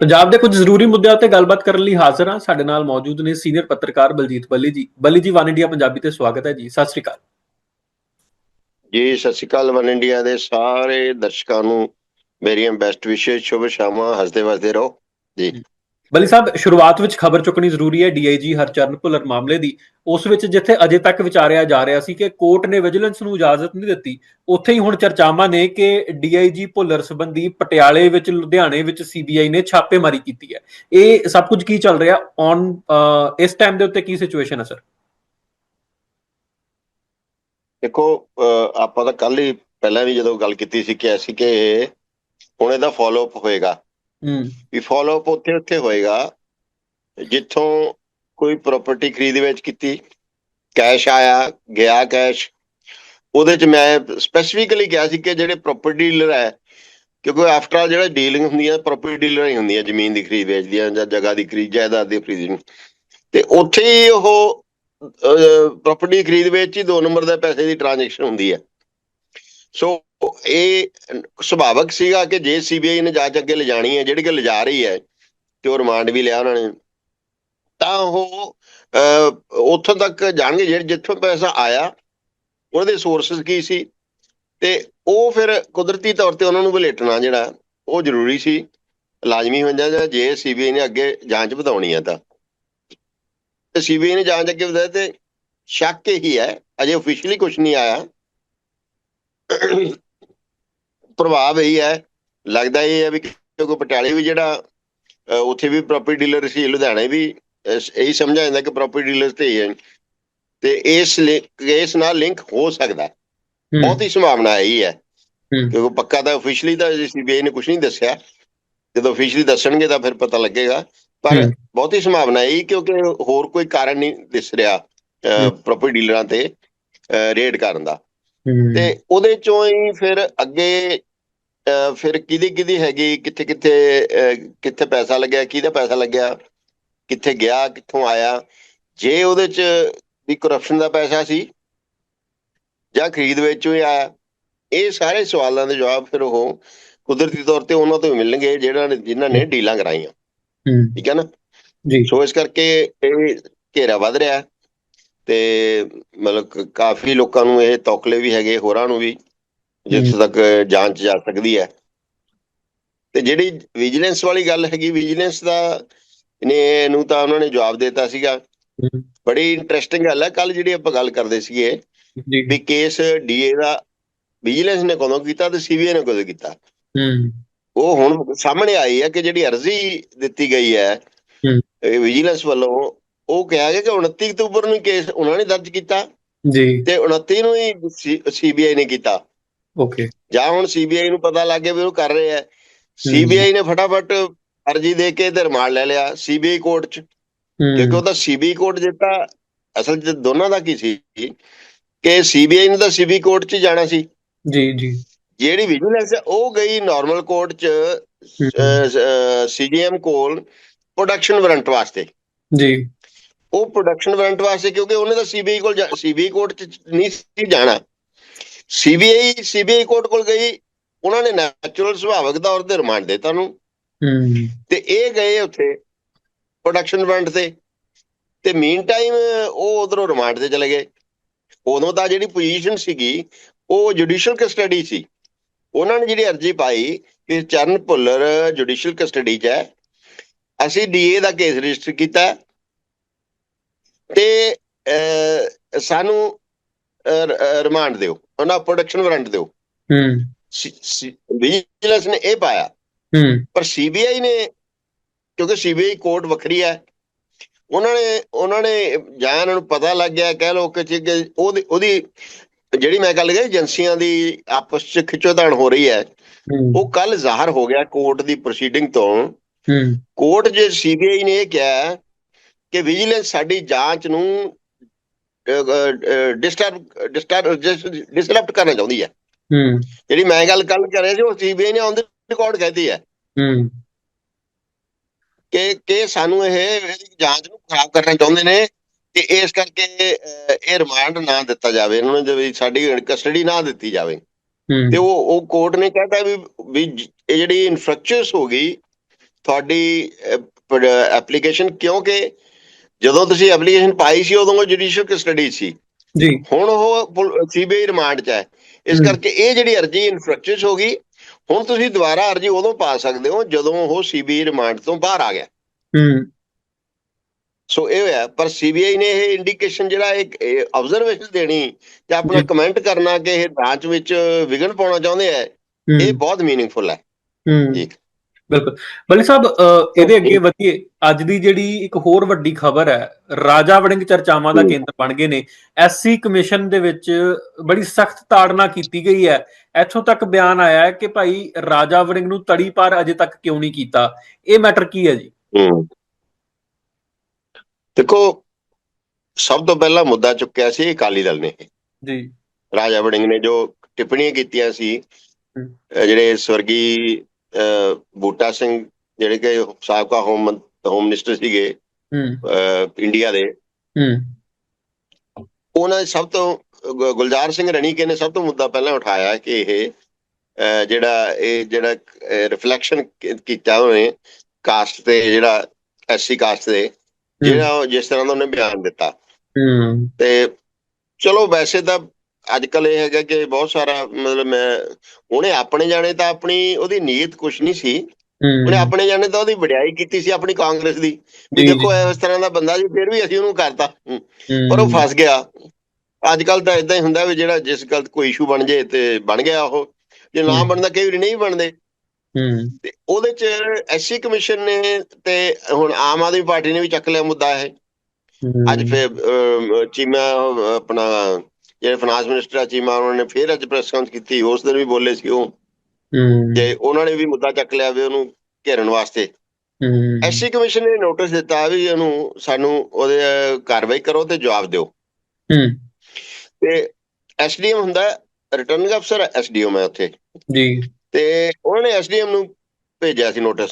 ਪੰਜਾਬ ਦੇ ਕੁਝ ਜ਼ਰੂਰੀ ਮੁੱਦਿਆਂ ਉੱਤੇ ਗੱਲਬਾਤ ਕਰਨ ਲਈ ਹਾਜ਼ਰ ਹਾਂ। ਸਾਡੇ ਨਾਲ ਮੌਜੂਦ ਨੇ ਸੀਨੀਅਰ ਪੱਤਰਕਾਰ ਬਲਜੀਤ ਬੱਲੀ ਜੀ। ਬੱਲੀ ਜੀ ਵਨ ਇੰਡੀਆ ਪੰਜਾਬੀ ਤੇ ਸਵਾਗਤ ਹੈ ਜੀ। ਸਤਿ ਸ੍ਰੀ ਅਕਾਲ। ਜੀ ਸਤਿ ਸ਼੍ਰੀ ਅਕਾਲ ਵਨ ਇੰਡੀਆ ਦੇ ਸਾਰੇ ਦਰਸ਼ਕਾਂ ਨੂੰ। ਮੇਰੀਆਂ ਬੈਸਟ ਵਿਸ਼ੇਸ ਸ਼ੁਭ ਸ਼ਾਮਾਂ। ਹੱਸਦੇ ਵਸਦੇ ਰਹੋ। ਜੀ। ਬਲੀ ਸਾਹਿਬ, ਸ਼ੁਰੂਆਤ ਵਿੱਚ ਖਬਰ ਚੁੱਕਣੀ ਜ਼ਰੂਰੀ ਹੈ, ਡੀਆਈਜੀ ਹਰਚਰਨ ਭੁੱਲਰ ਮਾਮਲੇ ਦੀ। ਉਸ ਵਿੱਚ ਜਿੱਥੇ ਅਜੇ ਤੱਕ ਵਿਚਾਰਿਆ ਜਾ ਰਿਹਾ ਸੀ ਕਿ ਕੋਰਟ ਨੇ ਵਿਜੀਲੈਂਸ ਨੂੰ ਇਜਾਜ਼ਤ ਨਹੀਂ ਦਿੱਤੀ, ਉੱਥੇ ਹੀ ਹੁਣ ਚਰਚਾਵਾਂ ਨੇ ਕਿ ਡੀਆਈਜੀ ਭੁੱਲਰ ਸੰਬੰਧੀ ਪਟਿਆਲੇ ਵਿੱਚ, ਲੁਧਿਆਣੇ ਵਿੱਚ ਸੀਬੀਆਈ ਨੇ ਛਾਪੇਮਾਰੀ ਕੀਤੀ ਹੈ। ਇਹ ਸਭ ਕੁਝ ਕੀ ਚੱਲ ਰਿਹਾ? ਔਨ ਇਸ ਟਾਈਮ ਦੇ ਉੱਤੇ ਕੀ ਸਿਚੁਏਸ਼ਨ ਹੈ, ਸਰ? ਦੇਖੋ ਆਪਾਂ ਤਾਂ ਕੱਲ ਹੀ ਪਹਿਲਾਂ ਵੀ ਜਦੋਂ ਗੱਲ ਕੀਤੀ ਸੀ ਕਿ ਐਸੀ ਕਿ ਹੁਣ ਇਹਦਾ ਫਾਲੋ ਅਪ ਹੋਏਗਾ। ਹੂੰ। ਵੀ ਫਾਲੋ ਅਪ ਉੱਥੇ ਉੱਥੇ ਹੋਏਗਾ, ਜਿੱਥੋਂ ਕੋਈ ਪ੍ਰਾਪਰਟੀ ਖਰੀਦ ਵਿੱਚ ਕੀਤੀ ਕੈਸ਼ ਆਇਆ, ਗਿਆ ਕੈਸ਼ ਉਹਦੇ ਚ ਮੈਂ ਸਪੈਸੀਫਿਕਲੀ ਕਿਹਾ ਸੀ ਕਿ ਜਿਹੜੇ ਪ੍ਰਾਪਰਟੀ ਡੀਲਰ ਹੈ, ਕਿਉਂਕਿ ਆਫਟਰ ਆਲ ਜਿਹੜਾ ਡੀਲਿੰਗ ਹੁੰਦੀ ਹੈ ਪ੍ਰਾਪਰਟੀ ਡੀਲਰ ਹੀ ਹੁੰਦੀ ਹੈ, ਜ਼ਮੀਨ ਦੀ ਖਰੀਦ ਵੇਚ ਦੀਆਂ ਜਾਂ ਜਗ੍ਹਾ ਦੀ ਖਰੀਦ, ਜਾਇਦਾਦ ਦੀ ਖਰੀਦ ਤੇ ਉੱਥੇ ਹੀ ਉਹ ਪ੍ਰਾਪਰਟੀ ਖਰੀਦ ਵੇਚ ਹੀ ਦੋ ਨੰਬਰ ਦਾ ਪੈਸੇ ਦੀ ਟ੍ਰਾਂਜੈਕਸ਼ਨ ਹੁੰਦੀ ਹੈ। ਸੋ ਇਹ ਸੁਭਾਵਕ ਸੀਗਾ ਕਿ ਜੇ ਸੀਬੀਆਈ ਨੇ ਜਾਂਚ ਅੱਗੇ ਲਿਜਾਣੀ ਹੈ, ਜਿਹੜੀ ਕਿ ਲਿਜਾ ਰਹੀ ਹੈ, ਤੇ ਉਹ ਰਿਮਾਂਡ ਵੀ ਲਿਆ ਉਹਨਾਂ ਨੇ, ਤਾਂ ਉਹ ਉੱਥੋਂ ਤੱਕ ਜਾਣਗੇ ਜਿਹੜੇ ਜਿੱਥੋਂ ਪੈਸਾ ਆਇਆ ਉਹਦੇ ਸੋਰਸਸ ਕੀ ਸੀ, ਤੇ ਉਹ ਫਿਰ ਕੁਦਰਤੀ ਤੌਰ ਤੇ ਉਹਨਾਂ ਨੂੰ ਵਲੇਟਣਾ ਜਿਹੜਾ, ਉਹ ਜ਼ਰੂਰੀ ਸੀ, ਲਾਜ਼ਮੀ ਹੋ ਜਾਂਦਾ ਜੇ ਸੀਬੀਆਈ ਨੇ ਅੱਗੇ ਜਾਂਚ ਵਧਾਉਣੀ ਹੈ ਤਾਂ। ਤੇ ਸੀਬੀਆਈ ਨੇ ਜਾਂਚ ਅੱਗੇ ਵਧਾਇਆ ਤੇ ਸ਼ੱਕ ਹੀ ਹੈ, ਅਜੇ ਅਫੀਸ਼ੀਅਲੀ ਕੁਝ ਨਹੀਂ ਆਇਆ। ਪ੍ਰਭਾਵ ਇਹੀ ਹੈ ਲੱਗਦਾ ਇਹ ਹੈ ਵੀ ਕਿਉਂਕਿ ਪਟਿਆਲੇ ਵੀ ਜਿਹੜਾ ਉੱਥੇ ਵੀ ਪ੍ਰਾਪਰਟੀ ਡੀਲਰ ਸੀ ਲੁਧਿਆਣੇ ਵੀ ਇਹੀ ਸਮਝਿਆ ਜਾਂਦਾ ਕਿ ਪ੍ਰਾਪਰਟੀ ਡੀਲਰ ਤੇ ਹੀ ਹੈ ਤੇ ਇਸ ਕੇਸ ਨਾਲ ਲਿੰਕ ਹੋ ਸਕਦਾ ਹੈ। ਬਹੁਤ ਹੀ ਸੰਭਾਵਨਾ ਇਹੀ ਹੈ ਹੂੰ। ਕਿਉਂਕਿ ਪੱਕਾ ਤਾਂ ਅਫੀਸ਼ੀਅਲੀ ਤਾਂ ਸੀਬੀਆਈ ਨੇ ਕੁਝ ਨਹੀਂ ਦੱਸਿਆ ਜਦੋਂ ਅਫੀਸ਼ੀਅਲੀ ਦੱਸਣਗੇ ਤਾਂ ਫਿਰ ਪਤਾ ਲੱਗੇਗਾ ਪਰ ਹੂੰ। ਬਹੁਤ ਹੀ ਸੰਭਾਵਨਾ ਇਹੀ ਕਿਉਂਕਿ ਹੋਰ ਕੋਈ ਕਾਰਨ ਨਹੀਂ ਦਿਸ ਰਿਹਾ ਹੂੰ। ਪ੍ਰਾਪਰਟੀ ਡੀਲਰਾਂ ਤੇ ਰੇਡ ਕਰਨ ਦਾ ਹੂੰ ਤੇ ਉਹਦੇ ਚੋਂ ਹੀ ਫਿਰ ਅੱਗੇ ਫਿਰ ਕਿਹਦੀ ਕਿਹਦੀ ਹੈਗੀ ਕਿੱਥੇ ਕਿੱਥੇ ਕਿੱਥੇ ਪੈਸਾ ਲੱਗਿਆ ਕਿਹਦਾ ਪੈਸਾ ਲੱਗਿਆ ਕਿੱਥੇ ਗਿਆ ਕਿੱਥੋਂ ਆਇਆ ਜੇ ਉਹਦੇ ਚ ਵੀ ਕਰਪਸ਼ਨ ਦਾ ਪੈਸਾ ਸੀ ਜਾਂ ਖਰੀਦ ਵਿੱਚੋਂ ਹੀ ਆਇਆ ਇਹ ਸਾਰੇ ਸਵਾਲਾਂ ਦੇ ਜਵਾਬ ਫਿਰ ਉਹ ਕੁਦਰਤੀ ਤੌਰ ਤੇ ਉਹਨਾਂ ਤੋਂ ਮਿਲਣਗੇ ਜਿਹੜਾ ਨੇ ਜਿਨ੍ਹਾਂ ਨੇ ਡੀਲਾਂ ਕਰਾਈਆਂ। ਠੀਕ ਹੈ ਨਾ? ਜੀ। ਸੋ ਇਸ ਕਰਕੇ ਇਹ ਘੇਰਾ ਵੱਧ ਰਿਹਾ ਤੇ ਮਤਲਬ ਕਾਫੀ ਲੋਕਾਂ ਨੂੰ ਇਹ ਤੌਕਲੇ ਵੀ ਹੈਗੇ ਹੋਰਾਂ ਨੂੰ ਵੀ। ਜਿੱਥੇ ਤੱਕ ਜਾਂਚ ਜਾ ਸਕਦੀ ਹੈ। ਤੇ ਜਿਹੜੀ ਵਿਜੀਲੈਂਸ ਵਾਲੀ ਗੱਲ ਹੈਗੀ ਵਿਜੀਲੈਂਸ ਦਾ ਨੇ ਨੂੰ ਤਾਂ ਉਹਨਾਂ ਨੇ ਜਵਾਬ ਦਿੱਤਾ ਸੀਗਾ। ਬੜੀ ਇੰਟਰਸਟਿੰਗ ਗੱਲ ਹੈ। ਕੱਲ ਜਿਹੜੀ ਆਪਾਂ ਗੱਲ ਕਰਦੇ ਸੀਗੇ ਵੀ ਕੇਸ ਡੀਏ ਦਾ ਵਿਜੀਲੈਂਸ ਨੇ ਕਦੋਂ ਕੀਤਾ ਤੇ ਸੀਬੀਆਈ ਨੇ ਕਦੋਂ ਕੀਤਾ? ਉਹ ਹੁਣ ਸਾਹਮਣੇ ਆਈ ਹੈ ਕਿ ਜਿਹੜੀ ਅਰਜ਼ੀ ਦਿੱਤੀ ਗਈ ਹੈ ਹੂੰ। ਵਿਜੀਲੈਂਸ ਵੱਲੋਂ ਉਹ ਕਿਹਾ ਗਿਆ ਕਿ 29 ਅਕਤੂਬਰ ਨੂੰ ਕੇਸ ਉਹਨਾਂ ਨੇ ਦਰਜ ਕੀਤਾ ਜੀ। ਤੇ 29 ਨੂੰ ਹੀ ਸੀਬੀਆਈ ਨੇ ਕੀਤਾ। ਓਕੇ ਜਾਂ ਹੁਣ ਸੀਬੀਆਈ ਨੂੰ ਪਤਾ ਲੱਗ ਗਿਆ ਵੀ ਉਹ ਕਰ ਰਹੇ ਆ ਸੀਬੀਆਈ ਨੇ ਫਟਾਫਟ ਅਰਜੀ ਦੇ ਕੇ ਤੇ ਰਿਮਾਂਡ ਲੈ ਲਿਆ ਸੀਬੀਆਈ ਕੋਰਟ 'ਚ। ਕਿਉਂਕਿ ਉਹ ਤਾਂ ਸੀਬੀਆਈ ਕੋਰਟ ਦਿੱਤਾ। ਅਸਲ 'ਚ ਦੋਨਾਂ ਦਾ ਕੀ ਸੀ? ਕਿ ਸੀਬੀਆਈ ਨੇ ਤਾਂ ਸੀਬੀ ਕੋਰਟ 'ਚ ਜਾਣਾ ਸੀ। ਜੀ ਜੀ। ਜਿਹੜੀ ਵਿਜੀਲੈਂਸ ਹੈ ਉਹ ਗਈ ਨਾਰਮਲ ਕੋਰਟ 'ਚ ਸੀਜੀਐਮ ਕੋਲ ਪ੍ਰੋਡਕਸ਼ਨ ਵਾਰੰਟ ਵਾਸਤੇ। ਜੀ। ਉਹ ਪ੍ਰੋਡਕਸ਼ਨ ਵਾਰੰਟ ਵਾਸਤੇ ਕਿਉਂਕਿ ਉਹਨੇ ਤਾਂ ਸੀਬੀਆਈ ਕੋਲ ਸੀਬੀਆਈ ਕੋਰਟ 'ਚ ਨਹੀਂ ਸੀ ਜਾਣਾ। ਸੀਬੀਆਈ ਸੀਬੀਆਈ ਕੋਰਟ ਕੋਲ ਗਈ ਉਹਨਾਂ ਨੇ ਨੈਚੁਰਲ ਸੁਭਾਵਕ ਤੌਰ ਤੇ ਰਿਮਾਂਡ ਦਿੱਤਾ ਨੂੰ ਹੂੰ। ਤੇ ਇਹ ਗਏ ਉੱਥੇ ਪ੍ਰੋਡਕਸ਼ਨ ਵਾਰੰਟ ਤੇ। ਤੇ ਮੀਨ ਟਾਈਮ ਉਹ ਉਧਰੋਂ ਰਿਮਾਂਡ ਤੇ ਚਲੇ ਗਏ। ਉਦੋਂ ਤਾਂ ਜਿਹੜੀ ਪੋਜੀਸ਼ਨ ਸੀਗੀ ਉਹ ਜੁਡੀਸ਼ੀਅਲ ਕਸਟਡੀ ਸੀ। ਉਹਨਾਂ ਨੇ ਜਿਹੜੀ ਅਰਜ਼ੀ ਪਾਈ ਕਿ ਚਰਨ ਭੁੱਲਰ ਜੁਡੀਸ਼ੀਅਲ ਕਸਟਡੀ 'ਚ ਹੈ। ਅਸੀਂ ਡੀਏ ਦਾ ਕੇਸ ਰਜਿਸਟਰ ਕੀਤਾ। ਤੇ ਸਾਨੂੰ ਰਿਮਾਂਡ ਦਿਓ। ਉਹਨਾਂ ਪ੍ਰੋਡਕਸ਼ਨ ਵਾਰੰਟ ਦਿਓ। ਹੂੰ। ਵਿਜੀਲੈਂਸ ਨੇ ਇਹ ਪਾਇਆ। ਹੂੰ। ਪਰ ਸੀਬੀਆਈ ਨੇ ਕਿਉਂਕਿ ਸੀਬੀਆਈ ਕੋਰਟ ਵੱਖਰੀ ਹੈ ਉਹਨਾਂ ਨੇ ਉਹਨਾਂ ਨੇ ਜਾਂ ਨੂੰ ਪਤਾ ਲੱਗ ਗਿਆ ਕਹਿ ਲੋ ਕਿ ਉਹਦੀ ਉਹਦੀ ਜਿਹੜੀ ਮੈਂ ਗੱਲ ਕਹੀ ਏਜੰਸੀਆਂ ਦੀ ਆਪਸ ਚ ਖਿੱਚੋਤਾਣ ਹੋ ਰਹੀ ਹੈ ਉਹ ਕੱਲ ਜ਼ਾਹਰ ਹੋ ਗਿਆ ਕੋਰਟ ਦੀ ਪ੍ਰੋਸੀਡਿੰਗ ਤੋਂ। ਹੂੰ। ਕੋਰਟ ਜੇ ਸੀਬੀਆਈ ਨੇ ਇਹ ਕਿਹਾ ਕਿ ਵਿਜੀਲੈਂਸ ਸਾਡੀ ਜਾਂਚ ਨੂੰ ਡਿਸਟਰਬ ਡਿਸਟਰਬ ਡਿਸਰਪਟ ਕਰਨਾ ਚਾਹੁੰਦੀ ਹੈ। ਹੂੰ। ਜਿਹੜੀ ਮੈਂ ਗੱਲ ਕੱਲ ਕਰ ਰਿਹਾ ਸੀ ਉਹ ਸੀਬੀਆਈ ਨੇ ਔਨ ਦੀ ਰਿਕਾਰਡ ਕਹਿਤੀ ਹੈ। ਹੂੰ। ਕਿ ਕਿ ਸਾਨੂੰ ਇਹ ਜਾਂਚ ਨੂੰ ਖਰਾਬ ਕਰਨਾ ਚਾਹੁੰਦੇ ਨੇ ਕਿ ਇਸ ਕਰਕੇ ਇਹ ਰਿਮਾਂਡ ਨਾ ਦਿੱਤਾ ਜਾਵੇ। ਇਹਨਾਂ ਨੂੰ ਜੇ ਸਾਡੀ ਕਸਟਡੀ ਨਾ ਦਿੱਤੀ ਜਾਵੇ। ਤੇ ਉਹ ਉਹ ਕੋਰਟ ਨੇ ਕਹਿਤਾ ਵੀ ਵੀ ਇਹ ਜਿਹੜੀ ਇਨਫਰਕਚਰਸ ਹੋ ਗਈ ਤੁਹਾਡੀ ਐਪਲੀਕੇਸ਼ਨ ਕਿਉਂਕਿ ਜਦੋਂ ਤੁਸੀਂ ਐਪਲੀਕੇਸ਼ਨ ਪਾਈ ਸੀ ਉਦੋਂ ਉਹ ਜੁਡੀਸ਼ੀਅਲ ਕਸਟਡੀ ਸੀ। ਜੀ। ਹੁਣ ਉਹ ਸੀਬੀਆਈ ਰਿਮਾਂਡ 'ਚ ਹੈ। ਇਸ। ਕਰਕੇ ਇਹ ਜਿਹੜੀ ਅਰਜੀ ਇਨਫਰਕਚਰਸ ਹੋ ਗਈ ਹੁਣ ਤੁਸੀਂ ਦੁਬਾਰਾ ਅਰਜੀ ਉਦੋਂ ਪਾ ਸਕਦੇ ਹੋ ਜਦੋਂ ਉਹ ਸੀਬੀਆਈ ਰਿਮਾਂਡ ਤੋਂ ਬਾਹਰ ਆ ਗਿਆ। ਹੂੰ। ਸੋ ਇਹ ਹੋਇਆ ਪਰ ਸੀਬੀਆਈ ਨੇ ਇਹ ਇੰਡੀਕੇਸ਼ਨ ਜਿਹੜਾ ਇੱਕ ਆਬਜ਼ਰਵੇਸ਼ਨ ਦੇਣੀ ਤੇ ਆਪਣਾ। ਕਮੈਂਟ ਕਰਨਾ ਕਿ ਇਹ ਜਾਂਚ ਵਿੱਚ ਵਿਘਨ ਪਾਉਣਾ ਚਾਹੁੰਦੇ ਆ ਇਹ ਬਹੁਤ ਮੀਨਿੰਗਫੁਲ ਹੈ। ਹੂੰ। ਜੀ। ਬਿਲਕੁਲ। ਬਲੀ ਸਾਹਿਬ ਇਹਦੇ ਅੱਗੇ ਵਧੀਏ। ਅੱਜ ਦੀ ਜਿਹੜੀ ਇੱਕ ਹੋਰ ਵੱਡੀ ਖਬਰ ਹੈ ਰਾਜਾ ਵੜਿੰਗ ਚਰਚਾਵਾਂ ਦਾ ਹੂੰ। ਕੇਂਦਰ ਬਣ ਗਏ ਨੇ। ਐਸਸੀ ਕਮਿਸ਼ਨ ਦੇ ਵਿੱਚ ਬੜੀ ਸਖਤ ਤਾੜਨਾ ਕੀਤੀ ਗਈ ਹੈ। ਇੱਥੋਂ ਤੱਕ ਬਿਆਨ ਆਇਆ ਹੈ ਕਿ ਭਾਈ ਰਾਜਾ ਵੜਿੰਗ ਨੂੰ ਤੜੀ ਪਾਰ ਅਜੇ ਤੱਕ ਕਿਉਂ ਨਹੀਂ ਕੀਤਾ? ਇਹ ਮੈਟਰ ਕੀ ਹੈ ਜੀ? ਹੂੰ ਦੇਖੋ ਸਭ ਤੋਂ ਪਹਿਲਾ ਮੁੱਦਾ ਚੁੱਕਿਆ ਸੀ ਅਕਾਲੀ ਦਲ ਨੇ। ਜੀ। ਰਾਜਾ ਵੜਿੰਗ ਨੇ ਜੋ ਟਿੱਪਣੀਆਂ ਕੀਤੀਆਂ ਸੀ ਜਿਹੜੇ ਸਵਰਗੀ ਬੂਟਾ ਸਿੰਘ ਜਿਹੜੇ ਕਿ ਸਾਬਕਾ ਹੋਮ ਹੋਮ ਮਿਨਿਸਟਰ ਸੀਗੇ ਇੰਡੀਆ ਦੇ। ਉਹਨਾਂ ਨੇ ਸਭ ਤੋਂ ਗੁਲਜ਼ਾਰ ਸਿੰਘ ਰਣੀਕੇ ਨੇ ਸਭ ਤੋਂ ਮੁੱਦਾ ਪਹਿਲਾਂ ਉਠਾਇਆ ਕਿ ਇਹ ਜਿਹੜਾ ਇਹ ਜਿਹੜਾ ਰਿਫਲੈਕਸ਼ਨ ਕੀਤਾ ਉਹਨੇ ਕਾਸਟ ਤੇ ਜਿਹੜਾ ਐਸਸੀ ਕਾਸਟ ਦੇ ਜਿਹੜਾ ਜਿਸ ਤਰ੍ਹਾਂ ਦਾ ਉਹਨੇ ਬਿਆਨ ਦਿੱਤਾ। ਤੇ ਚਲੋ ਵੈਸੇ ਤਾਂ ਅੱਜ ਕੱਲ ਇਹ ਹੈਗਾ ਕਿ ਬਹੁਤ ਸਾਰਾ ਮਤਲਬ ਮੈਂ ਉਹਨੇ ਆਪਣੇ ਜਾਣੇ ਤਾਂ ਆਪਣੀ ਉਹਦੀ ਨੀਅਤ ਕੁਛ ਨਹੀਂ ਸੀ। ਉਹਨੇ ਆਪਣੇ ਜਾਣੇ ਤਾਂ ਉਹਦੀ ਵਡਿਆਈ ਕੀਤੀ ਸੀ ਆਪਣੀ ਕਾਂਗਰਸ ਦੀ। ਵੀ ਦੇਖੋ ਇਸ ਤਰ੍ਹਾਂ ਦਾ ਬੰਦਾ ਜੀ ਫਿਰ ਵੀ ਅਸੀਂ ਉਹਨੂੰ ਕਰਤਾ। ਪਰ ਉਹ ਫਸ ਗਿਆ। ਅੱਜ ਕੱਲ ਤਾਂ ਇਦਾਂ ਹੀ ਹੁੰਦਾ ਵੀ ਜਿਹੜਾ ਜਿਸ ਗੱਲ ਕੋਈ ਇਸ਼ੂ ਬਣ ਜੇ ਤੇ ਬਣ ਗਿਆ ਉਹ। ਜੇ ਨਾ। ਬਣਦਾ ਕਈ ਵਾਰੀ ਨਹੀਂ ਬਣਦੇ। ਹੂੰ। ਤੇ ਉਹਦੇ ਚ ਐਸਸੀ ਕਮਿਸ਼ਨ ਨੇ ਤੇ ਹੁਣ ਆਮ ਆਦਮੀ ਪਾਰਟੀ ਨੇ ਵੀ ਚੱਕ ਲਿਆ ਮੁੱਦਾ ਇਹ। ਅੱਜ ਫਿਰ ਅਮ, ਚੀਮਾ ਆਪਣਾ ਜਿਹੜੇ ਫਾਈਨਾਂਸ ਮਿਨਿਸਟਰ ਚੀਮਾ ਉਹਨਾਂ ਨੇ ਫਿਰ ਅੱਜ ਪ੍ਰੈਸ ਕਾਨਫਰੰਸ ਕੀਤੀ ਉਸ ਦਿਨ ਵੀ ਬੋਲੇ ਸੀ ਉਹ ਤੇ ਉਹਨਾਂ ਨੇ ਵੀ ਮੁੱਦਾ ਚੱਕ ਲਿਆ ਵੀ ਉਹਨੂੰ ਘੇਰਨ ਵਾਸਤੇ। ਐਸਸੀ ਕਮਿਸ਼ਨ ਨੇ ਨੋਟਿਸ ਦਿੱਤਾ ਵੀ ਇਹਨੂੰ ਸਾਨੂੰ ਉਹਦੇ ਕਾਰਵਾਈ ਕਰੋ ਤੇ ਜਵਾਬ ਦਿਓ। ਹੂੰ। ਤੇ ਐਸਡੀਐਮ ਹੁੰਦਾ ਰਿਟਰਨਿੰਗ ਅਫਸਰ ਐਸਡੀਐਮ ਹੈ ਉੱਥੇ। ਜੀ। ਤੇ ਉਹਨਾਂ ਨੇ ਐਸਡੀਐਮ ਨੂੰ ਭੇਜਿਆ ਸੀ ਨੋਟਿਸ